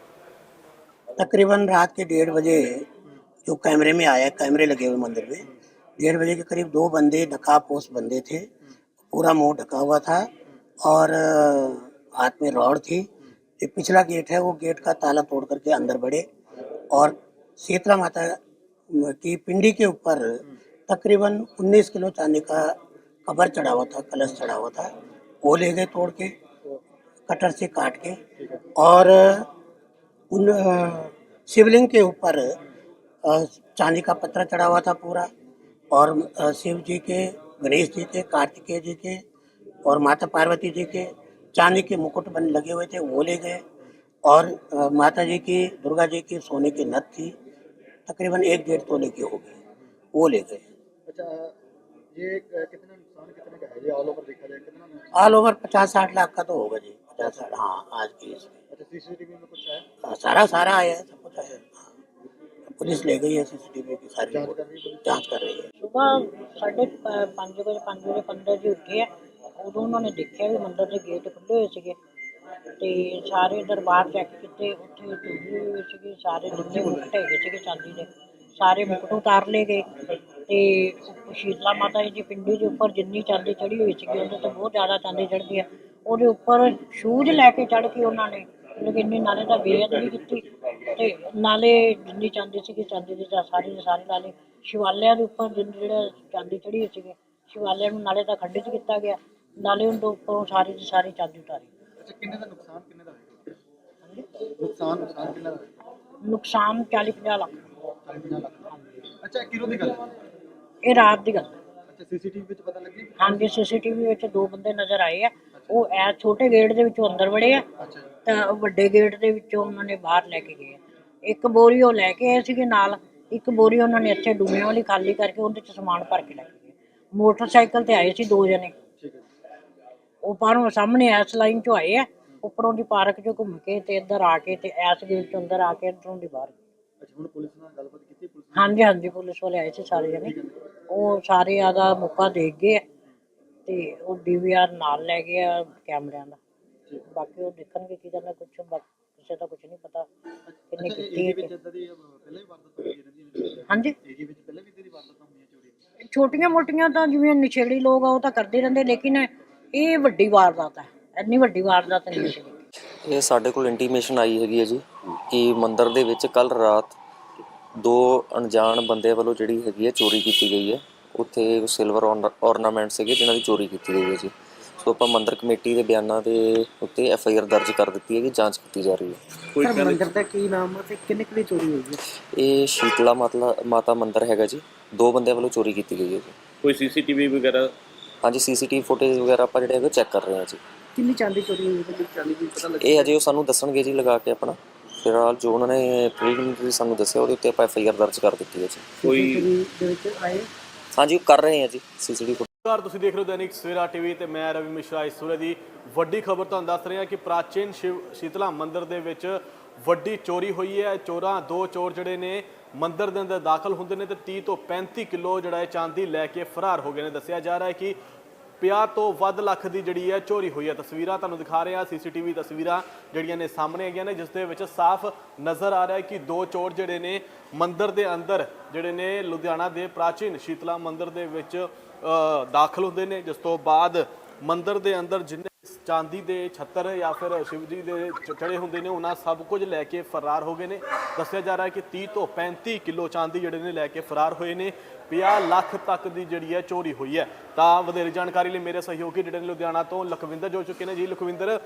ਤਕਰੀਬਨ ਰਾਤ ਕੇ 1:30 ਵਜੇ जो कैमरे में आया, कैमरे लगे हुए मंदिर में। डेढ़ बजे के करीब दो बंदे नकाबपोश बंदे थे। पूरा मुँह ढका हुआ था और हाथ में रॉड थी। जो पिछला गेट है, वो गेट का ताला तोड़ करके अंदर बढ़े और शीतला माता की पिंडी के ऊपर तकरीबन 19 किलो चांदी का कबर चढ़ा हुआ था, कलश चढ़ा हुआ था। वो ले गए तोड़ के, कटर से काट के। और, उन शिवलिंग के ऊपर चांदी का पत्थर चढ़ा हुआ था पूरा। और शिव जी के गणेश जी के कार्तिकेय जी के और माता पार्वती जी के चांदी के मुकुट बन लगे हुए थे वो ले गए। और माता जी की दुर्गा जी की सोने की नथ थी तकरीबन एक डेढ़ तोले की हो गई वो ले गए। अच्छा ये कितना नुकसान कितने का है? ये ऑल ओवर देखा जाए कितना ऑल ओवर पचास साठ लाख का तो होगा जी पचास साठ हाँ आज की इसमें। अच्छा सीसीटीवी में कुछ है हाँ, सारा सारा आया है सब कुछ आया हाँ। पुलिस ले गई है सीसीटीवी की सारी जांच रिपोर्ट कर रही है पुलिस? जांच कर रही है ਸਵੇਰ ਸਾਢੇ ਪ- ਪੰਜ ਵਜੇ ਪੰਜ ਵਜੇ ਪੰਡਰ ਜੀ ਉੱਠੇ ਆ ਉਦੋਂ ਉਹਨਾਂ ਨੇ ਦੇਖਿਆ ਵੀ ਮੰਦਿਰ ਦੇ ਗੇਟ ਖੁੱਲੇ ਹੋਏ ਸੀਗੇ ਤੇ ਸਾਰੇ ਦਰਬਾਰ ਚੈੱਕ ਕੀਤੇ ਉੱਥੇ ਚੋਰੀ ਹੋਈ ਹੋਈ ਸੀਗੀ ਸਾਰੇ ਜਿੰਨੇ ਮੁਕਟ ਹੈਗੇ ਸੀਗੇ ਚਾਂਦੀ ਦੇ ਸਾਰੇ ਮੁਕਟ ਉਤਾਰ ਲਏ ਗਏ ਤੇ ਉੱਪਰ ਸ਼ੀਤਲਾ ਮਾਤਾ ਜੀ ਦੀ ਪਿੰਡੀ ਦੇ ਉੱਪਰ ਜਿੰਨੀ ਚਾਂਦੀ ਚੜੀ ਹੋਈ ਸੀਗੀ ਉਹਦੇ ਤੋਂ ਬਹੁਤ ਜ਼ਿਆਦਾ ਚਾਂਦੀ ਚੜ੍ਹਦੀ ਆ ਉਹਦੇ ਉੱਪਰ ਸ਼ੂਜ਼ ਲੈ ਕੇ ਚੜ੍ਹ ਕੇ ਉਹਨਾਂ ਨੇ ਲੇਕਿਨ ਨੇ ਨਾਲੇ ਤਾਂ ਬੇਅਦ ਵੀ ਕੀਤੀ ਤੇ ਨਾਲੇ ਜਿੰਨੀ ਚਾਂਦੀ ਸੀਗੀ ਚਾਂਦੀ ਦੇ ਤਾਂ ਸਾਰੇ ਦੇ ਸਾਰੇ ਨਾਲੇ ਸ਼ਿਵਾਲਿਆਂ ਦੇ ਉੱਪਰ ਜਿੰਨ ਜਿਹੜਾ ਚਾਂਦੀ ਚੜੀ ਹੋਈ ਸੀਗੀ ਸ਼ਿਵਾਲਿਆਂ ਨੂੰ ਨਾਲੇ ਤਾਂ ਖੰਡਿਤ ਕੀਤਾ ਗਿਆ ਨਾਲੇ ਉਹਦੇ ਉੱਪਰੋਂ ਸਾਰੀ ਦੀ ਸਾਰੀ ਚਾਂਦੀ ਉਤਾਰੀ। ਦਾ ਨੁਕਸਾਨ ਕਿੰਨੇ ਦਾ ਹੋਇਆ? ਨੁਕਸਾਨ 40 ਲੱਖ। 40 50 ਕਿਰੋ ਦੀ ਗੱਲ ਇਹ ਰਾਤ ਦੀ ਗੱਲ ਹਾਂਜੀ ਸੀਸੀਟੀਵੀ ਵਿੱਚ ਦੋ ਬੰਦੇ ਨਜ਼ਰ ਆਏ ਆ। ਉਹ ਐ ਛੋਟੇ ਗੇਟ ਦੇ ਵਿੱਚੋਂ ਅੰਦਰ ਵੜੇ ਆ। ਤਾਂ ਵੱਡੇ ਗੇਟ ਦੇ ਵਿੱਚੋਂ ਉਹਨਾਂ ਨੇ ਬਾਹਰ ਲੈ ਕੇ ਗਏ ਇੱਕ ਬੋਰੀ ਉਹ ਲੈ ਕੇ ਆਏ ਸੀਗੇ ਨਾਲ ਇੱਕ ਬੋਰੀ ਉਹਨਾਂ ਨੇ ਇੱਥੇ ਡੂਮੇ ਵਾਲੀ ਖਾਲੀ ਕਰਕੇ ਉਹਦੇ ਚ ਸਮਾਨ ਭਰ ਕੇ ਲੈ ਕੇ ਗਏ। ਮੋਟਰਸਾਈਕਲ ਤੇ ਆਏ ਸੀ ਦੋ ਜਣੇ। ਉਹ ਬਾਹਰੋਂ ਸਾਹਮਣੇ ਐਸ ਲਾਈਨ ਚੋਂ ਆਏ ਆ। ਉੱਪਰੋਂ ਦੀ ਪਾਰਕ ਚੋਂ ਘੁੰਮ ਕੇ ਤੇ ਇੱਧਰ ਆ ਕੇ ਤੇ ਐਸ ਗੇਟ ਚੋਂ ਅੰਦਰ ਆ ਕੇ ਅੰਦਰੋਂ ਦੀ ਬਾਹਰ। ਅੱਛਾ ਹੁਣ ਪੁਲਿਸ ਨਾਲ ਗੱਲਬਾਤ ਹਾਂਜੀ ਹਾਂਜੀ ਪੁਲਿਸ ਵਾਲੇ ਆਏ ਸੀ ਸਾਰੇ ਜਣੇ। ਉਹ ਸਾਰੇ ਆਦਾ ਮੌਕਾ ਦੇਖ ਗਏ ਆ ਤੇ ਉਹ ਡੀਵੀਆਰ ਨਾਲ ਲੈ ਗਏ ਆ ਕੈਮਰਿਆਂ ਦਾ। ਬਾਕੀ ਉਹ ਦੇਖਣਗੇ ਕੀ ਕਰਨਾ ਕੁਛ ਕਿਸੇ ਦਾ ਕੁਝ ਨਹੀਂ ਪਤਾ ਕਿੰਨੇ ਕੀਤੀ ਹੈ ਵਿੱਚ ਕਿ- ਇਦਾਂ ਦੀ ਅਹ, ਪਹਿਲਾਂ ਵੀ ਵਾਰਦਾਤ ਹੋਈ ਰਹਿੰਦੀ ਹਾਂਜੀ। ਛੋਟੀਆਂ ਮੋਟੀਆਂ ਤਾਂ ਜਿਵੇਂ ਨਸ਼ੇੜੀ ਲੋਕ ਆ ਉਹ ਤਾਂ ਕਰਦੇ ਰਹਿੰਦੇ ਲੇਕਿਨ ਇਹ ਵੱਡੀ ਵਾਰਦਾਤ ਹੈ ਇੰਨੀ ਵੱਡੀ ਵਾਰਦਾਤ ਨਹੀਂ ਸੀ ਇਹ ਸਾਡੇ ਕੋਲ ਇੰਟੀਮੇਸ਼ਨ ਆਈ ਹੈਗੀ ਹੈ ਜੀ ਕਿ ਮੰਦਿਰ ਦੇ ਵਿੱਚ ਕੱਲ ਰਾਤ ਦੋ ਅਣਜਾਣ ਬੰਦੇ ਵੱਲੋਂ ਜਿਹੜੀ ਹੈਗੀ ਹੈ ਚੋਰੀ ਕੀਤੀ ਗਈ ਹੈ। ਉੱਥੇ ਸਿਲਵਰ ornament ਸੀਗੇ ਜਿਨ੍ਹਾਂ ਦੀ ਚੋਰੀ ਕੀਤੀ ਗਈ ਹੈ ਜੀ। ਸੋ ਆਪਾਂ ਮੰਦਿਰ ਕਮੇਟੀ ਦੇ ਬਿਆਨਾਂ ਦੇ ਉੱਤੇ ਐਫ ਆਈ ਆਰ ਦਰਜ ਕਰ ਦਿੱਤੀ ਹੈ ਕਿ ਜਾਂਚ ਕੀਤੀ ਜਾ ਰਹੀ ਹੈ। ਕੋਈ ਸਰ ਮੰਦਿਰ ਦਾ ਕੀ ਨਾਮ ਹੈ ਤੇ ਕਿੰਨੇ ਕੁ ਦੀ ਚੋਰੀ ਹੋਈ ਹੈ? ਇਹ ਸ਼ੀਤਲਾ ਮਾਤਾ ਮਾਤਾ ਮੰਦਿਰ ਹੈਗਾ ਜੀ। ਦੋ ਬੰਦਿਆਂ ਵੱਲੋਂ ਚੋਰੀ ਕੀਤੀ ਗਈ ਹੈ ਜੀ। ਕੋਈ ਸੀਸੀਟੀਵੀ ਵਗੈਰਾ? ਹਾਂਜੀ ਸੀਸੀਟੀਵੀ ਫੁਟੇਜ ਵਗੈਰਾ ਆਪਾਂ ਜਿਹੜੇ ਹੈਗੇ ਚੈੱਕ ਕਰ ਰਹੇ ਹਾਂ ਜੀ। ਕਿੰਨੀ ਚਾਂਦੀ ਚੋਰੀ ਹੋਈ ਹੈ? ਚਾਂਦੀ ਦੀ ਪਤਾ ਇਹ ਅਜੇ ਉਹ ਸਾਨੂੰ ਦੱਸਣਗੇ ਜੀ ਲਗਾ ਕੇ ਆਪਣਾ। ਫਿਲਹਾਲ ਜੋ ਉਹਨਾਂ ਨੇ ਪ੍ਰੀਲਿਮਿਨਰੀ ਸਾਨੂੰ ਦੱਸਿਆ ਉਹਦੇ ਉੱਤੇ ਆਪਾਂ ਐਫ ਆਈ ਆਰ ਦਰਜ ਕਰ ਦਿੱਤੀ ਹੈ ਜੀ। ਕੋਈ ਦੇ ਵਿੱਚ ਆਏ? ਹਾਂਜੀ ਉਹ ਕਰ ਰਹੇ ਹਾਂ ਜੀ ਸੀਸੀਟੀਵੀ ਨਮਸਕਾਰ ਤੁਸੀਂ ਦੇਖ ਰਹੇ ਹੋ ਦੈਨਿਕ ਸਵੇਰਾ ਟੀਵੀ ਤੇ ਮੈਂ ਰਵੀ ਮਿਸ਼ਰਾ ਇਸ ਸੂਰੇ ਦੀ ਵੱਡੀ ਖਬਰ ਤੁਹਾਨੂੰ ਦੱਸ ਰਹੇ ਹਾਂ ਕਿ ਪ੍ਰਾਚੀਨ ਸ਼ਿਵ ਸ਼ੀਤਲਾ ਮੰਦਿਰ ਦੇ ਵਿੱਚ ਵੱਡੀ ਚੋਰੀ ਹੋਈ ਹੈ। ਚੋਰਾਂ ਦੋ ਚੋਰ ਜਿਹੜੇ ਨੇ ਮੰਦਿਰ ਦੇ ਅੰਦਰ ਦਾਖਲ ਹੁੰਦੇ ਨੇ ਤੇ 30 ਤੋਂ 35 ਕਿਲੋ ਜਿਹੜਾ ਹੈ ਚਾਂਦੀ ਲੈ ਕੇ ਫਰਾਰ ਹੋ ਗਏ ਨੇ। ਦੱਸਿਆ ਜਾ ਰਿਹਾ ਹੈ ਕਿ 50 ਤੋਂ ਵੱਧ ਲੱਖ ਦੀ ਜਿਹੜੀ ਹੈ ਚੋਰੀ ਹੋਈ ਹੈ। ਤਸਵੀਰਾਂ ਤੁਹਾਨੂੰ ਦਿਖਾ ਰਹੇ ਹਾਂ, ਸੀਸੀਟੀਵੀ ਤਸਵੀਰਾਂ ਜਿਹੜੀਆਂ ਨੇ ਸਾਹਮਣੇ ਆਈਆਂ ਨੇ, ਜਿਸ ਦੇ ਵਿੱਚ ਸਾਫ਼ ਨਜ਼ਰ ਆ ਰਿਹਾ ਹੈ ਕਿ ਦੋ ਚੋਰ ਜਿਹੜੇ ਨੇ ਮੰਦਿਰ ਦੇ ਅੰਦਰ, ਜਿਹੜੇ ਨੇ ਲੁਧਿਆਣਾ ਦੇ ਪ੍ਰਾਚੀਨ ਸ਼ੀਤਲਾ ਮੰਦਿਰ ਦੇ ਵਿੱਚ ਦਾਖਲ ਹੁੰਦੇ ਨੇ। ਜਿਸ ਤੋਂ ਬਾਅਦ ਮੰਦਿਰ ਦੇ ਅੰਦਰ ਜਿੰਨੇ ਚਾਂਦੀ ਦੇ ਛੱਤਰ ਜਾਂ ਫਿਰ ਸ਼ਿਵ ਜੀ ਦੇ ਚ- ਚੜੇ ਹੁੰਦੇ ਨੇ, ਉਹਨਾਂ ਸਭ ਕੁਝ ਲੈ ਕੇ ਫਰਾਰ ਹੋ ਗਏ ਨੇ। ਦੱਸਿਆ ਜਾ ਰਿਹਾ ਹੈ ਕਿ 30 ਤੋਂ 35 ਕਿਲੋ ਚਾਂਦੀ ਜਿਹੜੇ ਨੇ ਲੈ ਕੇ ਫਰਾਰ ਹੋਏ ਨੇ। 50 ਲੱਖ ਤੱਕ ਦੀ ਜਿਹੜੀ ਹੈ ਚੋਰੀ ਹੋਈ ਹੈ। ਤਾਂ ਵਧੇਰੇ ਜਾਣਕਾਰੀ ਲਈ ਮੇਰੇ ਸਹਿਯੋਗੀ ਜਿਹੜੇ ਨੇ ਲੁਧਿਆਣਾ ਤੋਂ ਲਖਵਿੰਦਰ ਜੋ ਚੁੱਕੇ ਨੇ। ਜੀ, ਲਖਵਿੰਦਰ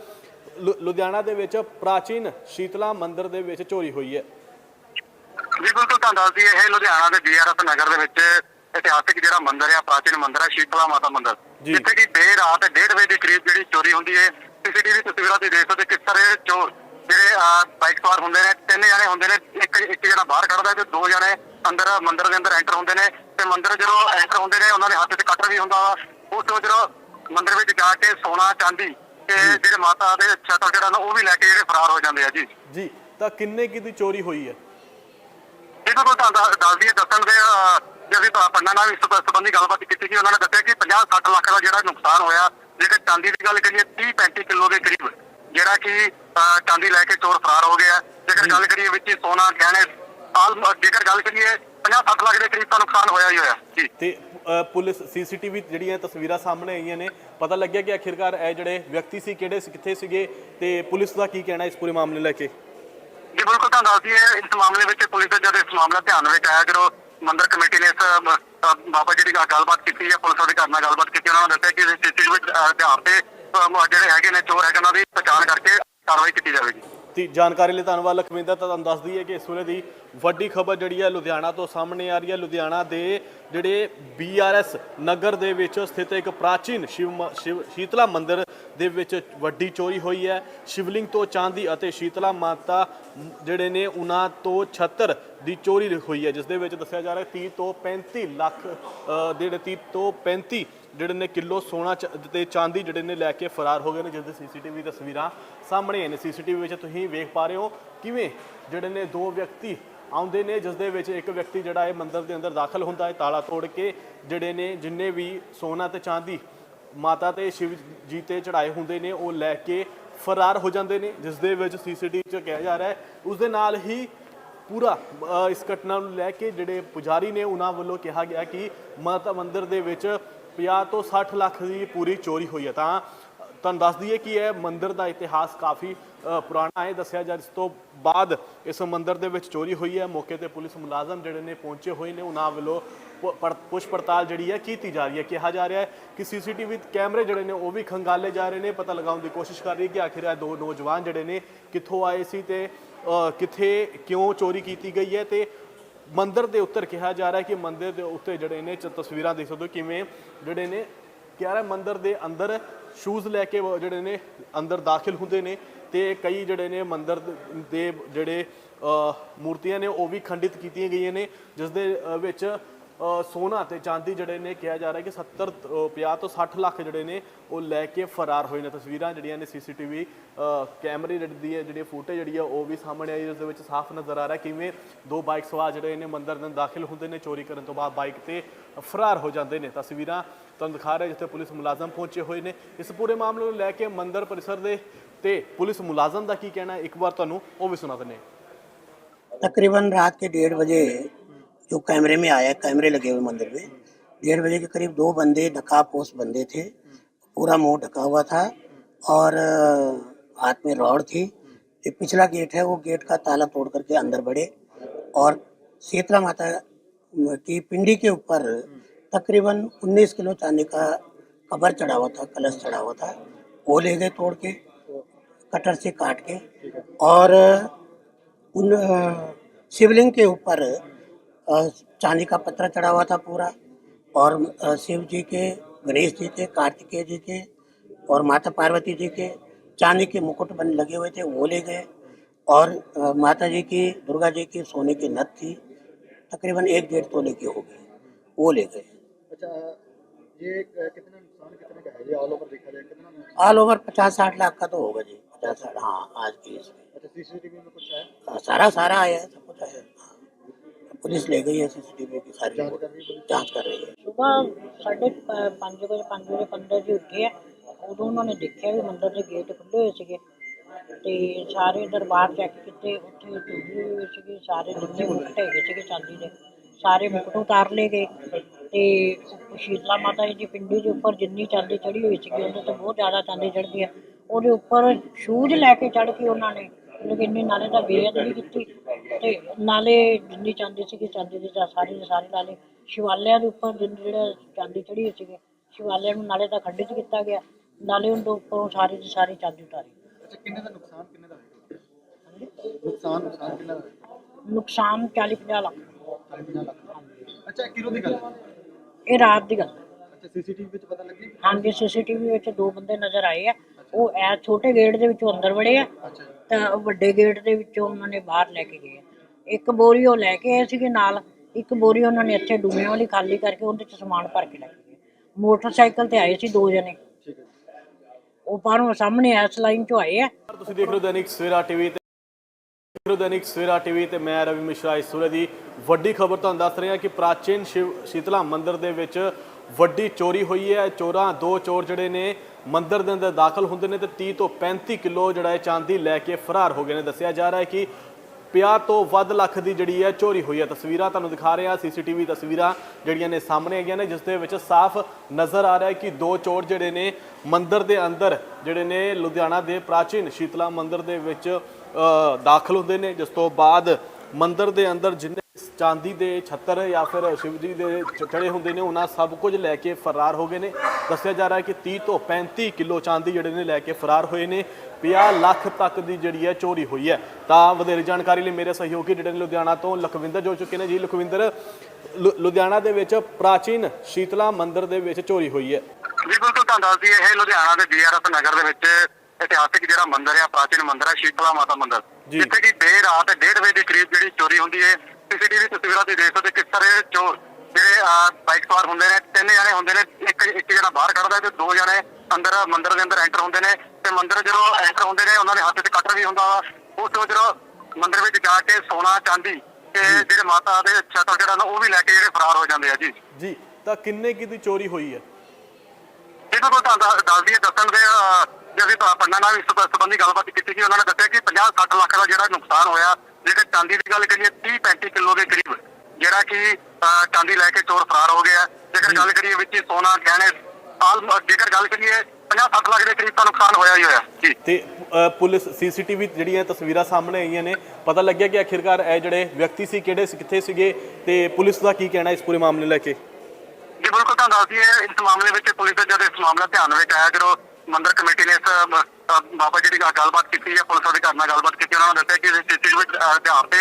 ਲੁਧਿਆਣਾ ਦੇ ਵਿੱਚ ਪ੍ਰਾਚੀਨ ਸ਼ੀਤਲਾ ਮੰਦਿਰ ਦੇ ਵਿੱਚ ਚੋਰੀ ਹੋਈ ਹੈ। ਜੀ, ਬਿਲਕੁਲ ਤੁਹਾਨੂੰ ਦੱਸਦੀ ਇਹ ਲੁਧਿਆਣਾ ਦੇ ਬੀਆਰਐਸ ਨਗਰ ਦੇ ਵਿੱਚ ਇਤਿਹਾਸਿਕ ਜਿਹੜਾ ਮੰਦਿਰ ਆ, ਪ੍ਰਾਚੀਨ ਮੰਦਿਰ ਹੈ ਸ਼ੀਤਲਾ ਮਾਤਾ ਮੰਦਿਰ। ਜਿੱਥੇ ਕਿ ਦੇਰ ਰਾਤ 1:30 ਵਜੇ ਦੇ ਕਰੀਬ ਜਿਹੜੀ ਚੋਰੀ ਹੁੰਦੀ ਹੈ ਸੀਸੀਟੀਵੀ ਤਸਵੀਰਾਂ ਤੇ ਦੇਖ ਸਕਦੇ ਕਿਸ ਤਰ੍ਹਾਂ ਇਹ ਚੋਰ ਜਿਹੜੇ ਬਾਈਕ ਸਵਾਰ ਹੁੰਦੇ ਨੇ ਤਿੰਨ ਜਣੇ ਹੁੰਦੇ ਨੇ ਇੱਕ ਇੱਕ ਜਣਾ ਬਾਹਰ ਕੱਢਦਾ ਤੇ ਦੋ ਜਣੇ ਅੰਦਰ ਮੰਦਿਰ ਦੇ ਅੰਦਰ ਐਂਟਰ ਹੁੰਦੇ ਨੇ ਤੇ ਮੰਦਿਰ ਜਦੋਂ ਐਂਟਰ ਹੁੰਦੇ ਨੇ ਉਹਨਾਂ ਦੇ ਹੱਥ 'ਚ ਕਟਰ ਵੀ ਹੁੰਦਾ ਵਾ ਉਸ ਤੋਂ ਜਦੋਂ ਮੰਦਿਰ ਵਿੱਚ ਜਾ ਕੇ ਸੋਨਾ ਚਾਂਦੀ ਤੇ ਜਿਹੜੇ ਮਾਤਾ ਦੇ ਛੱਤਰ ਜਿਹੜਾ ਨਾ ਉਹ ਵੀ ਲੈ ਕੇ ਜਿਹੜੇ ਫਰਾਰ ਹੋ ਜਾਂਦੇ ਆ ਜੀ। ਜੀ ਤਾਂ ਕਿੰਨੇ ਕੀ ਦੀ ਚੋਰੀ ਹੋਈ ਹੈ? ਇਹਨਾਂ ਕੋਲ ਤੁਹਾਨੂੰ ਦੱਸ- ਦੱਸਦੀ ਹੈ ਦੱਸਣ ਦੇ ਅਸੀਂ ਪ- ਪੰਡਾਂ ਨਾਲ ਇਸ ਸਬੰ- ਸੰਬੰਧੀ ਗੱਲਬਾਤ ਕੀਤੀ ਸੀ ਉਹਨਾਂ ਨੇ ਦੱਸਿਆ ਕਿ 50-60 ਲੱਖ ਦਾ ਜਿਹੜਾ ਨੁਕਸਾਨ ਹੋਇਆ ਜੇਕਰ ਚਾਂਦੀ ਦੀ ਗੱਲ ਕਰੀਏ 30-35 ਕਿਲੋ ਦੇ ਕਰੀਬ ਜਿਹੜਾ ਕਿ ਚਾਂਦੀ ਲੈ ਕੇ ਚੋਰ ਫਰਾਰ ਹੋ ਗਿਆ ਜੇਕਰ ਗੱਲ ਕਰੀਏ ਵਿੱਚ ਸੋਨਾ ਗਹਿਣੇ ਆਲ ਜੇਕਰ ਗੱਲ ਕਰੀਏ 50-60 ਲੱਖ ਦੇ ਕਰੀਬ ਦਾ ਨੁਕਸਾਨ ਹੋਇਆ ਹੀ ਹੋਇਆ। ਜੀ। ਤੇ ਪੁਲਿਸ ਸੀਸੀਟੀਵੀ ਜਿਹੜੀਆਂ ਤਸਵੀਰਾਂ ਸਾਹਮਣੇ ਆਈਆਂ ਨੇ ਪਤਾ ਲੱਗਿਆ ਕਿ ਆਖਿਰਕਾਰ ਇਹ ਜਿਹੜੇ ਵਿਅਕਤੀ ਸੀ ਕਿਹੜੇ ਸੀ ਕਿੱਥੇ ਸੀਗੇ ਤੇ ਪੁਲਿਸ ਦਾ ਕੀ ਕਹਿਣਾ ਇਸ ਪੂਰੇ ਮਾਮਲੇ ਲੈ ਕੇ? ਜੀ ਬਿਲਕੁਲ ਤੁਹਾਨੂੰ ਦੱਸਦੀ ਹੈ ਇਸ ਮਾਮਲੇ ਵਿੱਚ ਪੁਲਿਸ ਦੇ ਜਦੋਂ ਇਸ ਮਾਮਲਾ ਧਿਆਨ ਵਿੱਚ ਆਇਆ ਜਦੋਂ ਮੰਦਿਰ ਕਮੇਟੀ ਨੇ ਇਸ ਅਮ, ਅ, ਬਾਬਾ ਜੀ ਦੀ ਗੱਲਬਾਤ ਕੀਤੀ ਹੈ ਪੁਲਿਸ ਅਧਿਕਾਰੀ ਨਾਲ ਗੱਲਬਾਤ ਕੀਤੀ ਉਹਨਾਂ ਨੇ ਦੱਸਿਆ ਕਿ ਸਥਿਤੀ ਦੇ ਆਧਾਰ ਤੇ ਜਿਹੜੇ ਹੈਗੇ ਨੇ ਚੋਰ ਹੈਗੇ ਉਹਨਾਂ ਦੀ ਪਛਾਣ ਕਰਕੇ ਕਾਰਵਾਈ ਕੀਤੀ ਜਾਵੇਗੀ। ਤੇ ਜਾਣਕਾਰੀ ਲਈ ਧੰਨਵਾਦ। ਲਖਵਿੰਦਰ ਤਾਂ ਤੁਹਾਨੂੰ ਦੱਸ ਦਈਏ ਕਿ ਇਸ ਵੇਲੇ ਦੀ ਵੱਡੀ ਖਬਰ ਜਿਹੜੀ ਹੈ ਲੁਧਿਆਣਾ ਤੋਂ ਸਾਹਮਣੇ ਆ ਰਹੀ ਹੈ। ਲੁਧਿਆਣਾ ਦੇ ਜਿਹੜੇ ਬੀਆਰਐਸ ਨਗਰ ਦੇ ਵਿੱਚ ਸਥਿਤ ਇੱਕ ਪ੍ਰਾਚੀਨ ਸ਼ਿਵ ਮ- ਸ਼ਿਵ, ਸ਼ੀਤਲਾ ਮੰਦਿਰ ਦੇ ਵਿੱਚ ਵੱਡੀ ਚੋਰੀ ਹੋਈ ਹੈ। ਸ਼ਿਵਲਿੰਗ ਤੋਂ ਚਾਂਦੀ ਅਤੇ ਸ਼ੀਤਲਾ ਮਾਤਾ ਜਿਹੜੇ ਨੇ ਉਹਨਾਂ ਤੋਂ 76 ਦੀ ਚੋਰੀ ਹੋਈ ਹੈ, ਜਿਸ ਦੇ ਵਿੱਚ ਦੱਸਿਆ ਜਾ ਰਿਹਾ 30 ਤੋਂ 35 ਲੱਖ ਜਿਹੜੇ 30 ਤੋਂ 35 ਜਿਹੜੇ ਨੇ ਕਿਲੋ ਸੋਨਾ ਚ- ਤੇ ਚਾਂਦੀ ਜਿਹੜੇ ਨੇ ਲੈ ਕੇ ਫਰਾਰ ਹੋ ਗਏ ਨੇ, ਜਿਸ ਦੀ ਸੀਸੀਟੀਵੀ ਤਸਵੀਰਾਂ ਸਾਹਮਣੇ ਆਏ ਨੇ। ਸੀਸੀਟੀਵੀ ਵਿੱਚ ਤੁਸੀਂ ਵੇਖ ਪਾ ਰਹੇ ਹੋ ਕਿਵੇਂ ਜਿਹੜੇ ਨੇ ਦੋ ਵਿਅਕਤੀ ਆਉਂਦੇ ਨੇ, ਜਿਸ ਦੇ ਵਿੱਚ ਇੱਕ ਵਿਅਕਤੀ ਜਿਹੜਾ ਹੈ ਮੰਦਰ ਦੇ ਅੰਦਰ ਦਾਖਲ ਹੁੰਦਾ ਹੈ, ਤਾਲਾ ਤੋੜ ਕੇ ਜਿਹੜੇ ਨੇ ਜਿੰਨੇ ਵੀ ਸੋਨਾ ਤੇ ਚਾਂਦੀ ਮਾਤਾ ਤੇ ਸ਼ਿਵ ਜੀ ਤੇ ਚੜਾਏ ਹੁੰਦੇ ਨੇ, ਉਹ ਲੈ ਕੇ ਫਰਾਰ ਹੋ ਜਾਂਦੇ ਨੇ, ਜਿਸ ਦੇ ਵਿੱਚ ਸੀਸੀਟੀਵੀ 'ਚ ਕਿਹਾ ਜਾ ਰਿਹਾ ਹੈ। ਉਸ ਦੇ ਨਾਲ ਹੀ ਪੂਰਾ ਇਸ ਘਟਨਾ ਨੂੰ ਲੈ ਕੇ ਜਿਹੜੇ ਪੁਜਾਰੀ ਨੇ, ਉਹਨਾਂ ਵੱਲੋਂ ਕਿਹਾ ਗਿਆ ਕਿ ਮਾਤਾ ਮੰਦਿਰ ਦੇ ਵਿੱਚ 50 ਤੋਂ 60 ਲੱਖ ਦੀ ਪੂਰੀ ਚੋਰੀ ਹੋਈ ਹੈ। ਤਾਂ ਤੁਹਾਨੂੰ ਦੱਸ ਦਈਏ ਕਿ ਇਹ ਮੰਦਿਰ ਦਾ ਇਤਿਹਾਸ ਕਾਫੀ ਪੁਰਾਣਾ ਹੈ। ਦੱਸਿਆ ਜਾ ਜਿਸ ਤੋਂ ਬਾਅਦ ਇਸ ਮੰਦਿਰ ਦੇ ਵਿੱਚ ਚੋਰੀ ਹੋਈ ਹੈ। ਮੌਕੇ ਤੇ ਪੁਲਿਸ ਮੁਲਾਜ਼ਮ ਜਿਹੜੇ ਨੇ ਪਹੁੰਚੇ ਹੋਏ ਨੇ। ਉਹਨਾਂ ਵੱਲੋਂ ਪੁ- ਪੜ- ਪੁੱਛ ਪੜਤਾਲ ਜਿਹੜੀ ਹੈ ਕੀਤੀ ਜਾ ਰਹੀ ਹੈ। ਕਿਹਾ ਜਾ ਰਿਹਾ ਹੈ ਕਿ ਸੀਸੀਟੀਵੀ ਕੈਮਰੇ ਜਿਹੜੇ ਨੇ ਉਹ ਵੀ ਖੰਗਾਲੇ ਜਾ ਰਹੇ ਨੇ। ਪਤਾ ਲਗਾਉਣ ਦੀ ਕੋਸ਼ਿਸ਼ ਕਰ ਰਹੀ ਕਿ ਆਖਿਰ ਇਹ ਦੋ ਨੌਜਵਾਨ ਜਿਹੜੇ ਨੇ ਕਿੱਥੋਂ ਆਏ ਸੀ ਤੇ ਕਿੱਥੇ ਕਿਉਂ ਚੋਰੀ ਕੀਤੀ ਗਈ ਹੈ ਤੇ ਮੰਦਰ ਦੇ ਉੱਤਰ ਕਿਹਾ ਜਾ ਰਿਹਾ ਕਿ ਮੰਦਰ ਦੇ ਉੱਤੇ ਜਿਹੜੇ ਨੇ ਤਸਵੀਰਾਂ ਦੇਖ ਸਕਦੇ ਹੋ ਕਿਵੇਂ ਜਿਹੜੇ ਨੇ ਕਿਹਾ ਰਿਹਾ ਮੰਦਰ ਦੇ ਅੰਦਰ ਸ਼ੂਜ਼ ਲੈ ਕੇ ਜਿਹੜੇ ਨੇ ਅੰਦਰ ਦਾਖਲ ਹੁੰਦੇ ਨੇ ਤੇ ਕਈ ਜਿਹੜੇ ਨੇ ਮੰਦਰ ਦੇ ਜਿਹੜੇ ਮੂਰਤੀਆਂ ਨੇ ਉਹ ਵੀ ਖੰਡਿਤ ਕੀਤੀਆਂ ਗਈਆਂ ਨੇ ਜਿਸ ਦੇ ਵਿੱਚ ਸੋਨਾ ਤੇ ਚਾਂਦੀ ਜਿਹੜੇ ਨੇ ਕਿਹਾ ਜਾ ਰਿਹਾ ਕਿ 70 50 ਤੋਂ 60 ਲੱਖ ਜਿਹੜੇ ਨੇ ਉਹ ਲੈ ਕੇ ਫਰਾਰ ਹੋਏ ਨੇ। ਤਸਵੀਰਾਂ ਜਿਹੜੀਆਂ ਨੇ ਸੀਸੀਟੀਵੀ ਕੈਮਰੇ ਜਿਹੜੀ ਹੈ ਜਿਹੜੀ ਫੋਟੋ ਜਿਹੜੀ ਆ ਉਹ ਵੀ ਸਾਹਮਣੇ ਆਈ ਉਸ ਦੇ ਵਿੱਚ ਸਾਫ਼ ਨਜ਼ਰ ਆ ਰਿਹਾ ਕਿਵੇਂ ਦੋ ਬਾਈਕ ਸਵਾਰ ਜਿਹੜੇ ਨੇ ਮੰਦਰ ਦੇ ਦਾਖਲ ਹੁੰਦੇ ਨੇ, ਚੋਰੀ ਕਰਨ ਤੋਂ ਬਾਅਦ ਬਾਈਕ ਤੇ ਫਰਾਰ ਹੋ ਜਾਂਦੇ ਨੇ। ਤਸਵੀਰਾਂ ਤੁਹਾਨੂੰ ਦਿਖਾ ਰਿਹਾ ਜਿੱਥੇ ਪੁਲਿਸ ਮੁਲਾਜ਼ਮ ਪਹੁੰਚੇ ਹੋਏ ਨੇ। ਇਸ ਪੂਰੇ ਮਾਮਲੇ ਨੂੰ ਲੈ ਕੇ ਮੰਦਰ ਪਰਿਸਰ ਦੇ ਤੇ ਪੁਲਿਸ ਮੁਲਾਜ਼ਮ ਦਾ ਕੀ ਕਹਿਣਾ ਇੱਕ ਵਾਰ ਤੁਹਾਨੂੰ ਉਹ ਵੀ ਸੁਣਾ ਦਿੰਨੇ ਤਕਰੀਬਨ ਰਾਤ ਕੇ 1:30 ਵਜੇ जो कैमरे में आया, कैमरे लगे हुए मंदिर में। डेढ़ बजे के करीब दो बंदे नकाब पोस्ट बंदे थे। पूरा मुँह ढका हुआ था और हाथ में रॉड थी। जो पिछला गेट है, वो गेट का ताला तोड़ करके अंदर बढ़े और शीतला माता की पिंडी के ऊपर तकरीबन 19 किलो चांदी का कबर चढ़ा हुआ था, कलश चढ़ा हुआ था। वो ले गए तोड़ के, कटर से काट के और उन शिवलिंग के ऊपर चांदी का पत्थर चढ़ा हुआ था पूरा। और शिव जी के गणेश जी के कार्तिकेय जी के और माता पार्वती जी के चांदी के मुकुट बन लगे हुए थे वो ले गए। और माता जी की दुर्गा जी की सोने की नथ थी तकरीबन एक डेढ़ तोले की हो गई वो ले गए। अच्छा ये कितना नुकसान कितने का है? ये ऑल ओवर देखा जाए कितना ऑल ओवर पचास साठ लाख का तो होगा जी पचास साठ हाँ आज की इसमें। अच्छा सीसीटीवी में कुछ हाँ, सारा सारा आया है सब कुछ आया है। ਪੁਲਿਸ ਲੈ ਗਈ ਹੈ ਸੀਸੀਟੀਵੀ ਦੀ ਸਾਰੀ ਜਾਂਚ ਕਰ ਰਹੀ ਹੈ ਸਵੇਰ ਸਾਢੇ ਵਜੇ 5 ਜੀ ਉੱਠੇ ਆ। ਉਦੋਂ ਉਹਨਾਂ ਨੇ ਦੇਖਿਆ ਵੀ ਮੰਦਰ ਦੇ ਗੇਟ ਖੁੱਲੇ ਹੋਏ ਸੀਗੇ ਤੇ ਸਾਰੇ ਦਰਬਾਰ ਚੈੱਕ ਕੀਤੇ। ਉੱਥੇ ਟੂਬੀ ਹੋਈ ਸੀਗੀ ਸਾਰੇ ਜਿੰਨੇ ਮੁਕਟ ਹੈਗੇ ਸੀਗੇ ਚਾਂਦੀ ਦੇ ਸਾਰੇ ਮੁਕਟ ਉਤਾਰ ਲਏ ਗਏ। ਤੇ ਸ਼ੀਤਲਾ ਮਾਤਾ ਜੀ ਦੀ ਪਿੰਡੀ ਦੇ ਉੱਪਰ ਜਿੰਨੀ ਚਾਂਦੀ ਚੜੀ ਹੋਈ ਸੀਗੀ ਉਹਦੇ ਤੇ ਬਹੁਤ ਜ਼ਿਆਦਾ ਚਾਂਦੀ ਚੜਦੀ ਆ। ਉਹਦੇ ਉੱਪਰ ਸ਼ੂਜ਼ ਲੈ ਕੇ ਚੜ ਕੇ ਉਹਨਾਂ ਨੇ ਕਿ ਇੰਨੀ ਨਾਲੇ ਦਾ ਬੇਅਦਬੀ ਕੀਤੀ ਤੇ ਨਾਲੇ ਜਿੰਨੀ ਚਾਂਦੀ ਸੀਗੀ ਚਾਂਦੀ ਦੀ ਤਾਂ ਸਾਰੀ ਦੀ ਸਾਰੀ ਨਾਲੇ ਸ਼ਿਵਾਲਿਆਂ ਦੇ ਉੱਪਰ ਜਿੰਨ- ਜਿਹੜਾ ਚਾਂਦੀ ਚੜੀ ਹੋਈ ਸੀਗੀ ਸ਼ਿਵਾਲਿਆਂ ਨੂੰ ਨਾਲੇ ਤਾਂ ਖੰਡਿਤ ਕੀਤਾ ਗਿਆ। ਨਾਲੇ ਉਹਨਾਂ ਦੇ ਉੱਪਰੋਂ ਸਾਰੀ ਦੀ ਸਾਰੀ ਚਾਂਦੀ ਉਤਾਰੀ। ਅੱਛਾ ਕਿੰਨੇ ਦਾ ਨੁਕਸਾਨ ਕਿੰਨੇ ਦਾ ਹੋਏਗਾ ਨੁਕਸਾਨ ਨੁਕਸਾਨ ਕਿੰਨਾ ਦਾ ਹੋਏਗਾ ਨੁਕਸਾਨ 40 50 ਲੱਖ। 50 ਲੱਖ। ਅੱਛਾ ਕਿਰੋ ਦੀ ਗੱਲ? ਇਹ ਰਾਤ ਦੀ ਗੱਲ। ਹੈ। ਅੱਛਾ ਸੀਸੀਟੀਵੀ ਵਿੱਚ ਪਤਾ ਲੱਗੀ? ਹਾਂਜੀ ਸੀਸੀਟੀਵੀ ਵਿੱਚ ਦੋ ਬੰਦੇ ਨਜ਼ਰ ਆਏ ਆ। ਉਹ ਐ ਛੋਟੇ ਗੇਟ ਦੇ ਵਿੱਚੋਂ ਅੰਦਰ ਵੜੇ ਆ। ਤਾਂ ਵੱਡੇ ਗੇਟ ਦੇ ਵਿੱਚੋਂ ਉਹਨਾਂ ਨੇ ਬਾਹਰ ਲੈ ਕੇ ਗਏ। ਇੱਕ ਬੋਰੀ ਉਹ ਲੈ ਕੇ ਆਏ ਸੀਗੇ ਨਾਲ ਇੱਕ ਬੋਰੀ ਉਹਨਾਂ ਨੇ ਇੱਥੇ ਡੂਮਿਆਂ ਵਾਲੀ ਖਾਲੀ ਕਰਕੇ ਉਹਦੇ ਚ ਸਮਾਨ ਭਰ ਕੇ ਲੈ ਕੇ ਗਏ। ਮੋਟਰਸਾਈਕਲ ਤੇ ਆਏ ਸੀ ਦੋ ਜਣੇ। ਠੀਕ ਹੈ ਜੀ। ਉਹ ਬਾਹਰੋਂ ਸਾਹਮਣੇ ਐਸ ਲਾਈਨ ਚੋਂ ਆਏ ਆ। ਤੁਸੀਂ ਦੇਖ ਰਹੇ ਹੋ ਦੈਨਿਕ ਸਵੇਰਾ ਟੀਵੀ ਤੇ ਦੇਖ ਰਹੇ ਹੋ ਦੈਨਿਕ ਸਵੇਰਾ ਟੀਵੀ ਤੇ ਮੈਂ ਰਵੀ ਮਿਸ਼ਰਾ ਇਸ ਸੂਰੇ ਦੀ ਵੱਡੀ ਖਬਰ ਤੁਹਾਨੂੰ ਦੱਸ ਰਿਹਾ ਕਿ ਪ੍ਰਾਚੀਨ ਸ਼ਿਵ ਸ਼ੀਤਲਾ ਮੰਦਿਰ ਦੇ ਵਿੱਚ ਵੱਡੀ ਚੋਰੀ ਹੋਈ ਹੈ। ਚੋਰਾਂ ਦੋ ਚੋਰ ਜਿਹੜੇ ਨੇ ਮੰਦਰ ਦੇ ਅੰਦਰ ਦਾਖਲ ਹੁੰਦੇ ਨੇ ਤੇ 30 ਤੋਂ 35 ਕਿਲੋ ਜਿਹੜਾ ਹੈ ਚਾਂਦੀ ਲੈ ਕੇ ਫਰਾਰ ਹੋ ਗਏ ਨੇ। ਦੱਸਿਆ ਜਾ ਰਿਹਾ ਹੈ ਕਿ 50 ਤੋਂ ਵੱਧ ਲੱਖ ਦੀ ਜਿਹੜੀ ਹੈ ਚੋਰੀ ਹੋਈ ਹੈ। ਤਸਵੀਰਾਂ ਤੁਹਾਨੂੰ ਦਿਖਾ ਰਹੇ ਹਾਂ ਸੀਸੀਟੀਵੀ ਤਸਵੀਰਾਂ ਜਿਹੜੀਆਂ ਨੇ ਸਾਹਮਣੇ ਆਈਆਂ ਨੇ, ਜਿਸ ਦੇ ਵਿੱਚ ਸਾਫ਼ ਨਜ਼ਰ ਆ ਰਿਹਾ ਹੈ ਕਿ ਦੋ ਚੋਰ ਜਿਹੜੇ ਨੇ ਮੰਦਿਰ ਦੇ ਅੰਦਰ ਜਿਹੜੇ ਨੇ ਲੁਧਿਆਣਾ ਦੇ ਪ੍ਰਾਚੀਨ ਸ਼ੀਤਲਾ ਮੰਦਿਰ ਦੇ ਵਿੱਚ ਦਾਖਲ ਹੁੰਦੇ ਨੇ। ਜਿਸ ਤੋਂ ਬਾਅਦ ਮੰਦਿਰ ਦੇ ਅੰਦਰ ਜਿੰਨੇ ਚਾਂਦੀ ਦੇ ਛੱਤਰ ਜਾਂ ਫਿਰ ਸ਼ਿਵ ਜੀ ਦੇ ਚੜੇ ਹੁੰਦੇ ਨੇ ਉਹਨਾਂ ਸਭ ਕੁਝ ਲੈ ਕੇ ਫਰਾਰ ਹੋ ਗਏ ਨੇ। ਦੱਸਿਆ ਜਾ ਰਿਹਾ ਹੈ ਕਿ 30 ਤੋਂ 35 ਕਿਲੋ ਚਾਂਦੀ ਜਿਹੜੇ ਨੇ ਲੈ ਕੇ ਫਰਾਰ ਹੋਏ ਨੇ। 50 ਲੱਖ ਤੱਕ ਦੀ ਜਿਹੜੀ ਹੈ ਚੋਰੀ ਹੋਈ ਹੈ। ਤਾਂ ਵਧੇਰੇ ਜਾਣਕਾਰੀ ਲਈ ਮੇਰੇ ਸਹਿਯੋਗੀ ਜਿਹੜੇ ਨੇ ਲੁਧਿਆਣਾ ਤੋਂ ਲਖਵਿੰਦਰ ਜੋ ਚੁੱਕੇ ਨੇ। ਜੀ ਲਖਵਿੰਦਰ ਲੁਧਿਆਣਾ ਦੇ ਵਿੱਚ ਪ੍ਰਾਚੀਨ ਸ਼ੀਤਲਾ ਮੰਦਿਰ ਦੇ ਵਿੱਚ ਚੋਰੀ ਹੋਈ ਹੈ। ਜੀ ਬਿਲਕੁਲ ਤੁਹਾਨੂੰ ਦੱਸਦੀ ਇਹ ਲੁਧਿਆਣਾ ਦੇ ਬੀਆਰਐਸ ਨਗਰ ਦੇ ਵਿੱਚ ਇਤਿਹਾਸਿਕ ਜਿਹੜਾ ਮੰਦਿਰ ਹੈ ਪ੍ਰਾਚੀਨ ਮੰਦਿਰ ਹੈ ਸ਼ੀਤਲਾ ਮਾਤਾ ਮੰਦਿਰ। ਜਿੱਥੇ ਕਿ ਦੇਰ ਰਾਤ 1:30 ਵਜੇ ਦੇ ਕਰੀਬ ਜਿਹੜੀ ਚੋਰੀ ਹੁੰਦੀ ਹੈ ਸੀਸੀਟੀਵੀ ਤਸਵੀਰਾਂ ਤੇ ਦੇਖ ਸਕਦੇ ਕਿਸ ਤਰ੍ਹਾਂ ਚੋਰ ਜਿਹੜੇ ਬਾਈਕ ਸਵਾਰ ਹੁੰਦੇ ਨੇ ਤਿੰਨ ਜਣੇ ਹੁੰਦੇ ਨੇ ਇੱਕ ਇੱਕ ਜਣਾ ਬਾਹਰ ਕੱਢਦਾ ਤੇ ਦੋ ਜਣੇ ਅੰਦਰ ਮੰਦਿਰ ਦੇ ਅੰਦਰ ਐਂਟਰ ਹੁੰਦੇ ਨੇ ਤੇ ਮੰਦਿਰ ਜਦੋਂ ਐਂਟਰ ਹੁੰਦੇ ਨੇ ਉਹਨਾਂ ਦੇ ਹੱਥ 'ਚ ਕਟਰ ਵੀ ਹੁੰਦਾ ਵਾ। ਉਸ ਤੋਂ ਜਦੋਂ ਮੰਦਿਰ ਵਿੱਚ ਜਾ ਕੇ ਸੋਨਾ ਚਾਂਦੀ ਤੇ ਜਿਹੜੇ ਮਾਤਾ ਦੇ ਛੱਤਰ ਜਿਹੜਾ ਨਾ ਉਹ ਵੀ ਲੈ ਕੇ ਜਿਹੜੇ ਫਰਾਰ ਹੋ ਜਾਂਦੇ ਆ ਜੀ। ਜੀ ਤਾਂ ਕਿੰਨੇ ਕੀ ਦੀ ਚੋਰੀ ਹੋਈ ਹੈ? ਇਹਨਾਂ ਕੋਲ ਤਾਂ ਦੱਸ- ਦੱਸਦੀ ਹੈ ਦੱਸਣ ਦੇ ਜੇ ਅਸੀਂ ਤਾਂ ਪੰਡਾਂ ਨਾਲ ਇਸ ਸਬੰ- ਸੰਬੰਧੀ ਗੱਲਬਾਤ ਕੀਤੀ ਸੀ। ਉਹਨਾਂ ਨੇ ਦੱਸਿਆ ਕਿ 50 60 ਲੱਖ ਦਾ ਜਿਹੜਾ ਨੁਕਸਾਨ ਹੋਇਆ ਜੇਕਰ ਚਾਂਦੀ ਦੀ ਗੱਲ ਕਰੀਏ 30 35 ਕਿਲੋ ਦੇ ਕਰੀਬ ਜਿਹੜਾ ਕਿ ਚਾਂਦੀ ਲੈ ਕੇ ਚੋਰ ਫਰਾਰ ਹੋ ਗਿਆ। ਜੇਕਰ ਗੱਲ ਕਰੀਏ ਵਿੱਚ ਸੋਨਾ ਗਹਿਣੇ ਆਲ ਜੇਕਰ ਗੱਲ ਕਰੀਏ 50 60 ਲੱਖ ਦੇ ਕਰੀਬ ਤਾਂ ਨੁਕਸਾਨ ਹੋਇਆ ਹੀ ਹੋਇਆ। ਜੀ। ਤੇ ਪੁਲਿਸ ਸੀਸੀਟੀਵੀ ਜਿਹੜੀਆਂ ਤਸਵੀਰਾਂ ਸਾਹਮਣੇ ਆਈਆਂ ਨੇ ਪਤਾ ਲੱਗਿਆ ਕਿ ਆਖਿਰਕਾਰ ਇਹ ਜਿਹੜੇ ਵਿਅਕਤੀ ਸੀ ਕਿਹੜੇ ਕਿੱਥੇ ਸੀਗੇ ਤੇ ਪੁਲਿਸ ਦਾ ਕੀ ਕਹਿਣਾ ਇਸ ਪੂਰੇ ਮਾਮਲੇ ਲੈ ਕੇ? ਜੀ ਬਿਲਕੁਲ ਤੁਹਾਨੂੰ ਦੱਸਦੀ ਹੈ ਇਸ ਮਾਮਲੇ ਵਿੱਚ ਪੁਲਿਸ ਦੇ ਜਦ ਇਸ ਮਾਮਲਾ ਧਿਆਨ ਵਿੱਚ ਆਇਆ ਜਦੋਂ ਮੰਦਰ ਕਮੇਟੀ ਨੇ ਇਸ ਬਾਬਾ ਜੀ ਦੀ ਗੱਲ- ਗੱਲਬਾਤ ਕੀਤੀ ਹੈ, ਪੁਲਿਸ ਅਧਿਕਾਰੀ ਨਾਲ ਗੱਲਬਾਤ ਕੀਤੀ, ਉਹਨਾਂ ਨੇ ਦੱਸਿਆ ਕਿ ਸੀਸੀਟੀਵੀ ਵਿੱਚ ਆਧਾਰ ਤੇ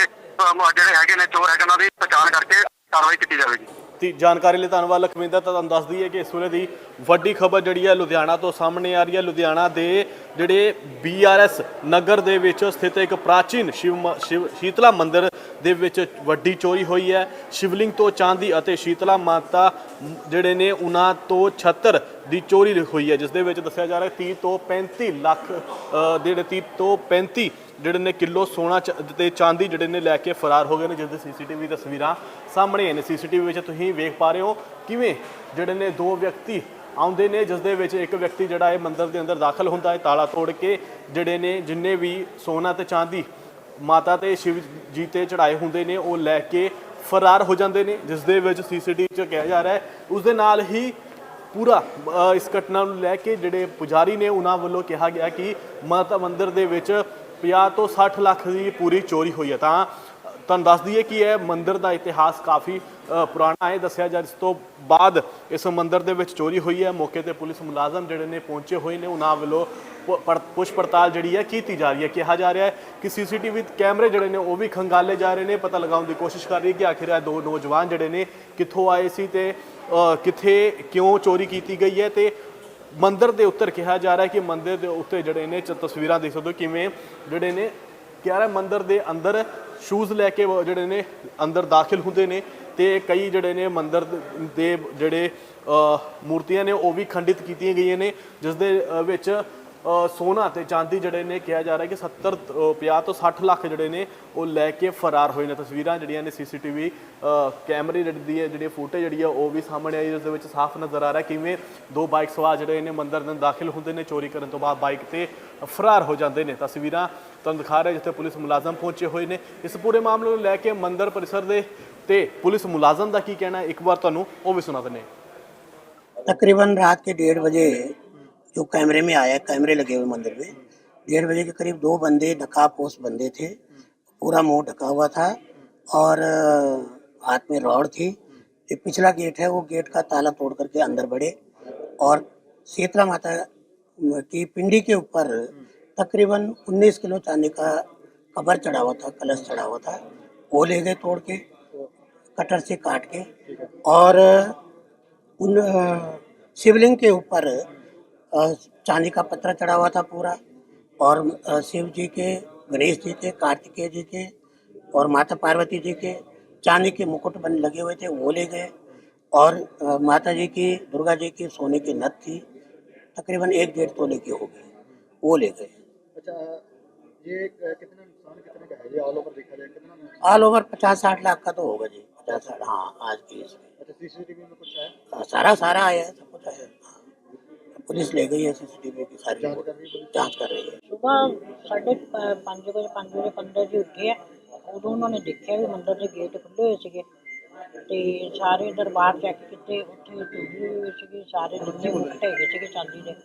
ਜਿਹੜੇ ਹੈਗੇ ਨੇ, ਚੋਰ ਹੈਗੇ ਉਹਨਾਂ ਦੀ ਪਛਾਣ ਕਰਕੇ ਕਾਰਵਾਈ ਕੀਤੀ ਜਾਵੇਗੀ। ਤੇ ਜਾਣਕਾਰੀ ਲਈ ਧੰਨਵਾਦ ਲਖਵਿੰਦਰ ਤਾਂ ਤੁਹਾਨੂੰ ਦੱਸ ਦਈਏ ਕਿ ਇਸ ਵੇਲੇ ਦੀ ਵੱਡੀ ਖਬਰ ਜਿਹੜੀ ਹੈ ਲੁਧਿਆਣਾ ਤੋਂ ਸਾਹਮਣੇ ਆ ਰਹੀ ਹੈ। ਲੁਧਿਆਣਾ ਦੇ ਜਿਹੜੇ ਬੀਆਰਐਸ ਨਗਰ ਦੇ ਵਿੱਚ ਸਥਿਤ ਇੱਕ ਪ੍ਰਾਚੀਨ ਸ਼ਿਵ ਮ- ਸ਼ਿਵ ਸ਼ੀਤਲਾ ਮੰਦਿਰ ਦੇ ਵਿੱਚ ਵੱਡੀ ਚੋਰੀ ਹੋਈ ਹੈ। ਸ਼ਿਵਲਿੰਗ ਤੋਂ ਚਾਂਦੀ ਅਤੇ ਸ਼ੀਤਲਾ ਮਾਤਾ ਜਿਹੜੇ ਨੇ ਉਹਨਾਂ ਤੋਂ 76 ਦੀ ਚੋਰੀ ਹੋਈ ਹੈ, ਜਿਸ ਦੇ ਵਿੱਚ ਦੱਸਿਆ ਜਾ ਰਿਹਾ 30 ਤੋਂ 35 ਲੱਖ ਜਿਹੜੇ 30 ਤੋਂ 35 ਜਿਹੜੇ ਨੇ ਕਿਲੋ ਸੋਨਾ ਚ- ਤੇ ਚਾਂਦੀ ਜਿਹੜੇ ਨੇ ਲੈ ਕੇ ਫਰਾਰ ਹੋ ਗਏ ਨੇ, ਜਿਸ ਦੀ ਸੀਸੀਟੀਵੀ ਤਸਵੀਰਾਂ ਸਾਹਮਣੇ ਆਈਆਂ ਨੇ। ਸੀਸੀਟੀਵੀ ਵਿੱਚ ਤੁਸੀਂ ਵੇਖ ਪਾ ਰਹੇ ਹੋ ਕਿਵੇਂ ਜਿਹੜੇ ਨੇ ਦੋ ਵਿਅਕਤੀ ਆਉਂਦੇ ਨੇ, ਜਿਸ ਦੇ ਵਿੱਚ ਇੱਕ ਵਿਅਕਤੀ ਜਿਹੜਾ ਹੈ ਮੰਦਰ ਦੇ ਅੰਦਰ ਦਾਖਲ ਹੁੰਦਾ ਹੈ, ਤਾਲਾ ਤੋੜ ਕੇ ਜਿਹੜੇ ਨੇ ਜਿੰਨੇ ਵੀ ਸੋਨਾ ਤੇ ਚਾਂਦੀ ਮਾਤਾ ਤੇ ਸ਼ਿਵ ਜੀ ਤੇ ਚੜਾਏ ਹੁੰਦੇ ਨੇ, ਉਹ ਲੈ ਕੇ ਫਰਾਰ ਹੋ ਜਾਂਦੇ ਨੇ, ਜਿਸ ਦੇ ਵਿੱਚ ਸੀਸੀਟੀਵੀ ਚ ਕਿਹਾ ਜਾ ਰਿਹਾ ਹੈ। ਉਸ ਦੇ ਨਾਲ ਹੀ ਪੂਰਾ ਇਸ ਘਟਨਾ ਨੂੰ ਲੈ ਕੇ ਜਿਹੜੇ ਪੁਜਾਰੀ ਨੇ, ਉਹਨਾਂ ਵੱਲੋਂ ਕਿਹਾ ਗਿਆ ਕਿ ਮਾਤਾ ਮੰਦਿਰ ਦੇ ਵਿੱਚ 50 ਤੋਂ 60 ਲੱਖ ਦੀ ਪੂਰੀ ਚੋਰੀ ਹੋਈ ਹੈ। ਤਾਂ ਤੁਹਾਨੂੰ ਦੱਸ ਦਈਏ ਕਿ ਇਹ ਮੰਦਿਰ ਦਾ ਇਤਿਹਾਸ ਕਾਫੀ ਪੁਰਾਣਾ ਹੈ। ਦੱਸਿਆ ਜਾ ਇਸ ਤੋਂ ਬਾਅਦ ਇਸ ਮੰਦਿਰ ਦੇ ਵਿੱਚ ਚੋਰੀ ਹੋਈ ਹੈ। ਮੌਕੇ ਤੇ ਪੁਲਿਸ ਮੁਲਾਜ਼ਮ ਜਿਹੜੇ ਨੇ ਪਹੁੰਚੇ ਹੋਏ ਨੇ। ਉਹਨਾਂ ਵੱਲੋਂ ਪ- ਪੜ- ਪੁੱਛ ਪੜਤਾਲ ਜਿਹੜੀ ਹੈ ਕੀਤੀ ਜਾ ਰਹੀ ਹੈ। ਕਿਹਾ ਜਾ ਰਿਹਾ ਹੈ ਕਿ ਸੀਸੀਟੀਵੀ ਕੈਮਰੇ ਜਿਹੜੇ ਨੇ ਉਹ ਵੀ ਖੰਗਾਲੇ ਜਾ ਰਹੇ ਨੇ। ਪਤਾ ਲਗਾਉਣ ਦੀ ਕੋਸ਼ਿਸ਼ ਕਰ ਰਹੀ ਹੈ ਕਿ ਆਖਿਰ ਇਹ ਦੋ ਨੌਜਵਾਨ ਜਿਹੜੇ ਨੇ ਕਿੱਥੋਂ ਆਏ ਸੀ ਤੇ ਕਿੱਥੇ, ਕਿਉਂ ਚੋਰੀ ਕੀਤੀ ਗਈ ਹੈ ਤੇ ਮੰਦਰ ਦੇ ਉੱਤਰ ਕਿਹਾ ਜਾ ਰਿਹਾ ਕਿ ਮੰਦਰ ਦੇ ਉੱਤੇ ਜਿਹੜੇ ਨੇ ਤਸਵੀਰਾਂ ਦੇਖ ਸਕਦੇ ਹੋ ਕਿਵੇਂ ਜਿਹੜੇ ਨੇ ਕਹਿ ਰਿਹਾ ਮੰਦਰ ਦੇ ਅੰਦਰ ਸ਼ੂਜ਼ ਲੈ ਕੇ ਜਿਹੜੇ ਨੇ ਅੰਦਰ ਦਾਖਲ ਹੁੰਦੇ ਨੇ ਤੇ ਕਈ ਜਿਹੜੇ ਨੇ ਮੰਦਰ ਦੇ- ਜਿਹੜੇ ਮੂਰਤੀਆਂ ਨੇ ਉਹ ਵੀ ਖੰਡਿਤ ਕੀਤੀਆਂ ਗਈਆਂ ਨੇ ਜਿਸ ਦੇ ਵਿੱਚ ਸੋਨਾ ਤੇ ਚਾਂਦੀ ਜਿਹੜੇ ਨੇ, ਕਿਹਾ ਜਾ ਰਿਹਾ ਕਿ 70 50 ਤੋਂ 60 ਲੱਖ ਜਿਹੜੇ ਨੇ, ਉਹ ਲੈ ਕੇ ਫਰਾਰ ਹੋਏ ਨੇ। ਤਸਵੀਰਾਂ ਜਿਹੜੀਆਂ ਨੇ ਸੀਸੀਟੀਵੀ ਕੈਮਰੇ ਜਿਹੜੀ ਹੈ, ਜਿਹੜੀ ਫੋਟੋ ਜਿਹੜੀ ਆ ਉਹ ਵੀ ਸਾਹਮਣੇ ਆਈ ਉਸ ਦੇ ਵਿੱਚ ਸਾਫ਼ ਨਜ਼ਰ ਆ ਰਿਹਾ ਕਿਵੇਂ ਦੋ ਬਾਈਕ ਸਵਾਰ ਜਿਹੜੇ ਨੇ ਮੰਦਰ ਦੇ ਦਾਖਲ ਹੁੰਦੇ ਨੇ, ਚੋਰੀ ਕਰਨ ਤੋਂ ਬਾਅਦ ਬਾਈਕ ਤੇ ਫਰਾਰ ਹੋ ਜਾਂਦੇ ਨੇ। ਤਸਵੀਰਾਂ ਤੁਹਾਨੂੰ ਦਿਖਾ ਰਿਹਾ ਜਿੱਥੇ ਪੁਲਿਸ ਮੁਲਾਜ਼ਮ ਪਹੁੰਚੇ ਹੋਏ ਨੇ। ਇਸ ਪੂਰੇ ਮਾਮਲੇ ਨੂੰ ਲੈ ਕੇ ਮੰਦਰ ਪਰਿਸਰ ਦੇ ਤੇ ਪੁਲਿਸ ਮੁਲਾਜ਼ਮ ਦਾ ਕੀ ਕਹਿਣਾ ਇੱਕ ਵਾਰ ਤੁਹਾਨੂੰ ਉਹ ਵੀ ਸੁਣਾ ਦਨੇ ਤਕਰੀਬਨ ਰਾਤ ਕੇ 1:30 ਵਜੇ जो कैमरे में आया, कैमरे लगे हुए मंदिर में, डेढ़ बजे के करीब दो बंदे नकाबपोश बंदे थे, पूरा मुँह ढका हुआ था और हाथ में रॉड थी, जो पिछला गेट है, वो गेट का ताला तोड़ करके अंदर बढ़े और शीतला माता की पिंडी के ऊपर तकरीबन 19 किलो चांदी का कबर चढ़ा हुआ था, कलश चढ़ा हुआ था, वो ले गए तोड़ के, कटर से काट के और उन शिवलिंग के ऊपर चांदी का पत्थर चढ़ा हुआ था पूरा। और शिव जी के गणेश जी के कार्तिकेय जी के और माता पार्वती जी के चांदी के मुकुट बन लगे हुए थे वो ले गए। और माता जी की दुर्गा जी की सोने की नथ थी तकरीबन एक डेढ़ तोले की होगी। वो ले गए। अच्छा ये क- नुकसान कितने का है? ये ऑल ओवर देखा जाए कितना ऑल ओवर पचास साठ लाख का तो होगा जी पचास साठ हाँ आज की इसमें। अच्छा सीसीटीवी में कुछ है? हाँ, सारा सारा आया है सब कुछ आया हाँ। पुलिस ले गई है सीसीटीवी की सारी रिपोर्ट जांच कर रही है ਸਵੇਰ ਸਾਢੇ ਪ- ਪੰਜ ਵਜੇ ਪੰਜ ਵਜੇ ਪੰਦਰ ਜੀ ਉੱਠੇ ਆ ਉਦੋਂ ਉਹਨਾਂ ਨੇ ਦੇਖਿਆ ਵੀ ਮੰਦਿਰ ਦੇ ਗੇਟ ਖੁੱਲੇ ਹੋਏ ਸੀਗੇ ਤੇ ਸਾਰੇ ਦਰਬਾਰ ਚੈੱਕ ਕੀਤੇ ਉੱਥੇ ਚੋਰੀ ਹੋਈ ਸੀਗੀ ਸਾਰੇ ਜਿੰਨੇ ਮੁਕਟ ਹੈਗੇ ਸੀਗੇ ਚਾਂਦੀ ਦੇ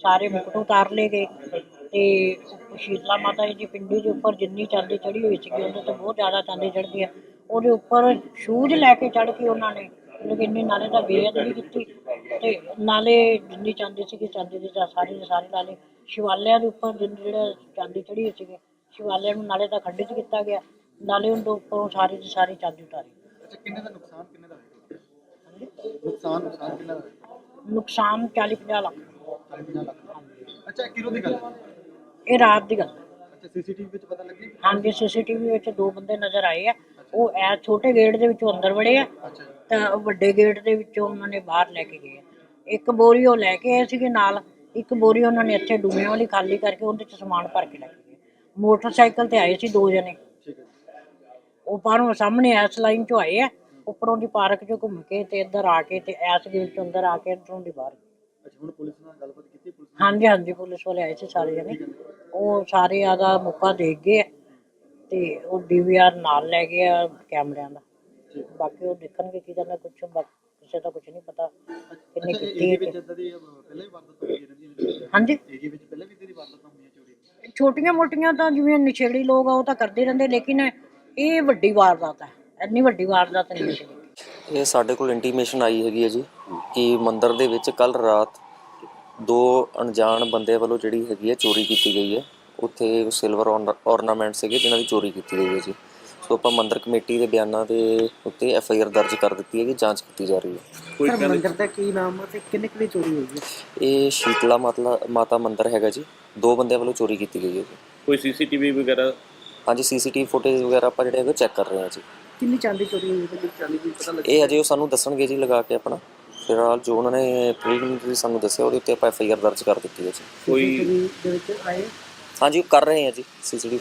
ਸਾਰੇ ਮੁਕਟ ਉਤਾਰ ਲਏ ਗਏ ਤੇ ਸ਼ੀਤਲਾ ਮਾਤਾ ਜੀ ਦੀ ਪਿੰਡੀ ਦੇ ਉੱਪਰ ਜਿੰਨੀ ਚਾਂਦੀ ਚੜੀ ਹੋਈ ਸੀਗੀ ਉਹਦੇ ਤੇ ਬਹੁਤ ਜ਼ਿਆਦਾ ਚਾਂਦੀ ਚੜ੍ਹਦੀ ਆ ਉਹਦੇ ਉੱਪਰ ਸ਼ੂਜ਼ ਲੈ ਕੇ ਚੜ੍ਹ ਕੇ ਉਹਨਾਂ ਨੇ ਲੋਕ ਇੰਨੇ ਨਾਲੇ ਦਾ ਬੇਅਦ ਵੀ ਕੀਤੀ ਤੇ ਨਾਲੇ ਜਿੰਨੀ ਚਾਂਦੀ ਸੀ ਚਾਂਦੀ ਦੇ ਸਾਰੇ ਦੇ ਸਾਰੇ ਨਾਲੇ ਸ਼ਿਵਾਲਿਆਂ ਦੇ ਉੱਪਰ ਜਿਹੜਾ ਚਾਂਦੀ ਚੜੀ ਹੋਈ ਸੀਗੀ ਸ਼ਿਵਾਲਿਆਂ ਨੂੰ ਨਾਲੇ ਦਾ ਖੰਡਿਤ ਕੀਤਾ ਗਿਆ ਨਾਲੇ ਉਹਦੇ ਉੱਪਰੋਂ ਸਾਰੇ ਦੇ ਸਾਰੇ ਚਾਂਦੀ ਉਤਾਰੀ। ਅੱਛਾ ਨੁਕਸਾਨ ਕਿੰਨੇ ਦਾ ਨੁਕਸਾਨ ਕਿੰਨਾ ਨੁਕਸਾਨ ਲੱਖ। 40 50 ਲੱਖ। ਅੱਛਾ ਕਿਰੋ ਦੀ ਗੱਲ ਇਹ ਰਾਤ ਦੀ ਗੱਲ ਅੱਛਾ ਸੀਸੀਟੀਵੀ ਸੀਸੀਟੀਵੀ ਵਿੱਚ ਦੋ ਬੰਦੇ ਨਜ਼ਰ ਆਏ ਆ। ਉਹ ਐ ਛੋਟੇ ਗੇਟ ਦੇ ਵਿੱਚੋਂ ਅੰਦਰ ਵੜੇ ਆ ਅੱਛਾ ਜੀ, ਵੱਡੇ ਗੇਟ ਦੇ ਵਿੱਚੋਂ ਉਹਨਾਂ ਨੇ ਬਾਹਰ ਲੈ ਕੇ ਗਏ ਇੱਕ ਬੋਰੀ ਉਹ ਲੈ ਕੇ ਆਏ ਸੀਗੇ ਨਾਲ ਇੱਕ ਬੋਰੀ ਉਹਨਾਂ ਨੇ ਇੱਥੇ ਡੂਮੇ ਵਾਲੀ ਖਾਲੀ ਕਰਕੇ ਉਹਦੇ ਚ ਸਮਾਨ ਭਰ ਕੇ ਲੈ ਕੇ ਗਏ। ਮੋਟਰਸਾਈਕਲ ਤੇ ਆਏ ਸੀ ਦੋ ਜਣੇ। ਉਹ ਬਾਹਰੋਂ ਸਾਹਮਣੇ ਐਸ ਲਾਈਨ ਚੋਂ ਆਏ ਆ ਉੱਪਰੋਂ ਦੀ ਪਾਰਕ ਚ ਘੁੰਮ ਕੇ ਤੇ ਇੱਧਰ ਆ ਕੇ ਤੇ ਐਸ ਗੇਟ ਚ ਅੰਦਰ ਆ ਕੇ ਇੱਧਰੋਂ ਦੀ ਬਾਹਰ। ਅੱਛਾ ਹੁਣ ਪੁਲਿਸ ਨਾਲ ਗੱਲਬਾਤ ਹਾਂਜੀ ਹਾਂਜੀ ਪੁਲਿਸ ਵਾਲੇ ਆਏ ਸੀ ਸਾਰੇ ਜਣੇ। ਉਹ ਸਾਰੇ ਆਦਾ ਮੌਕਾ ਦੇਖ ਗਏ ਆ ਤੇ ਉਹ ਡੀਵੀਆਰ ਨਾਲ ਲੈ ਗਏ ਆ ਕੈਮਰਿਆਂ ਦਾ। ਬਾਕੀ ਉਹ ਦੇਖਣਗੇ ਕੀ ਕਰਨਾ ਕੁਛ ਕਿਸੇ ਦਾ ਕੁਝ ਨਹੀਂ ਪਤਾ। ਕਿੰਨੇ ਕੀਤੀ ਹੈ ਵਿੱਚ ਕਿ- ਇਦਾਂ ਦੀ ਅਹ, ਪਹਿਲਾਂ ਹੀ ਵਾਰਦਾਤ ਹੋਈ ਰਹਿੰਦੀ ਹੈ ਹਾਂਜੀ। ਏਰੀਆ ਵਿੱਚ ਪਹਿਲਾਂ ਵੀ ਦੀ ਵਾਰਦਾਤਾਂ ਹੋਈਆਂ ਚੋਰੀ ਦੀਆਂ? ਛੋਟੀਆਂ ਮੋਟੀਆਂ ਤਾਂ ਜਿਵੇਂ ਨਸ਼ੇੜੀ ਲੋਕ ਆ ਉਹ ਤਾਂ ਕਰਦੇ ਰਹਿੰਦੇ ਲੇਕਿਨ ਇਹ ਵੱਡੀ ਵਾਰਦਾਤ ਹੈ ਇੰਨੀ ਵੱਡੀ ਵਾਰਦਾਤ ਨਹੀਂ ਸੀ ਇਹ ਸਾਡੇ ਕੋਲ ਇੰਟੀਮੇਸ਼ਨ ਆਈ ਹੈਗੀ ਹੈ ਜੀ। ਕਿ ਮੰਦਿਰ ਦੇ ਵਿੱਚ ਕੱਲ ਰਾਤ ਦੋ ਅਣਜਾਣ ਬੰਦੇ ਵੱਲੋਂ ਜਿਹੜੀ ਹੈਗੀ ਹੈ ਚੋਰੀ ਕੀਤੀ ਗਈ ਹੈ। ਉੱਥੇ ਸਿਲਵਰ ornament ਸੀਗੇ ਜਿਨ੍ਹਾਂ ਦੀ ਚੋਰੀ ਕੀਤੀ ਗਈ ਹੈ ਜੀ। ਸੋ ਆਪਾਂ ਮੰਦਿਰ ਕਮੇਟੀ ਦੇ ਬਿਆਨਾਂ ਦੇ ਉੱਤੇ ਐਫ ਆਈ ਆਰ ਦਰਜ ਕਰ ਦਿੱਤੀ ਹੈ ਕਿ ਜਾਂਚ ਕੀਤੀ ਜਾ ਰਹੀ ਹੈ। ਸਰ ਮੰਦਿਰ ਦਾ ਕੀ ਨਾਮ ਹੈ ਤੇ ਕਿੰਨੇ ਕੁ ਦੀ ਚੋਰੀ ਹੋਈ ਹੈ? ਇਹ ਸ਼ੀਤਲਾ ਮਾਤਲਾ ਮਾਤਾ ਮੰਦਿਰ ਹੈਗਾ ਜੀ। ਦੋ ਬੰਦਿਆਂ ਵੱਲੋਂ ਚੋਰੀ ਕੀਤੀ ਗਈ ਹੈ ਜੀ। ਕੋਈ ਸੀਸੀਟੀਵੀ ਵਗੈਰਾ? ਹਾਂਜੀ ਸੀਸੀਟੀਵੀ ਫੁਟੇਜ ਵਗੈਰਾ ਆਪਾਂ ਜਿਹੜੇ ਹੈਗੇ ਚੈੱਕ ਕਰ ਰਹੇ ਹਾਂ ਜੀ। ਕਿੰਨੀ ਚਾਂਦੀ ਚੋਰੀ ਹੋਈ ਹੈ ਚਾਂਦੀ ਦੀ ਪਤਾ ਲੱਗਾ ਇਹ ਅਜੇ ਉਹ ਸਾਨੂੰ ਦੱਸਣਗੇ ਜੀ ਲਗਾ ਕੇ ਆਪਣਾ। ਫਿਲਹਾਲ ਜੋ ਉਹਨਾਂ ਨੇ ਪ੍ਰੀਲਿਮਿਨਰੀ ਸਾਨੂੰ ਦੱਸਿਆ ਉਹਦੇ ਉੱਤੇ ਆਪਾਂ ਐਫ ਆਈ ਆਰ ਦਰਜ ਕਰ ਦਿੱਤੀ ਹੈ ਜੀ। ਕੋਈ ਦੇ ਵਿੱਚ ਆਏ? ਹਾਂਜੀ ਉਹ ਕਰ ਰਹੇ ਹਾਂ ਜੀ ਸੀਸੀਟੀਵੀ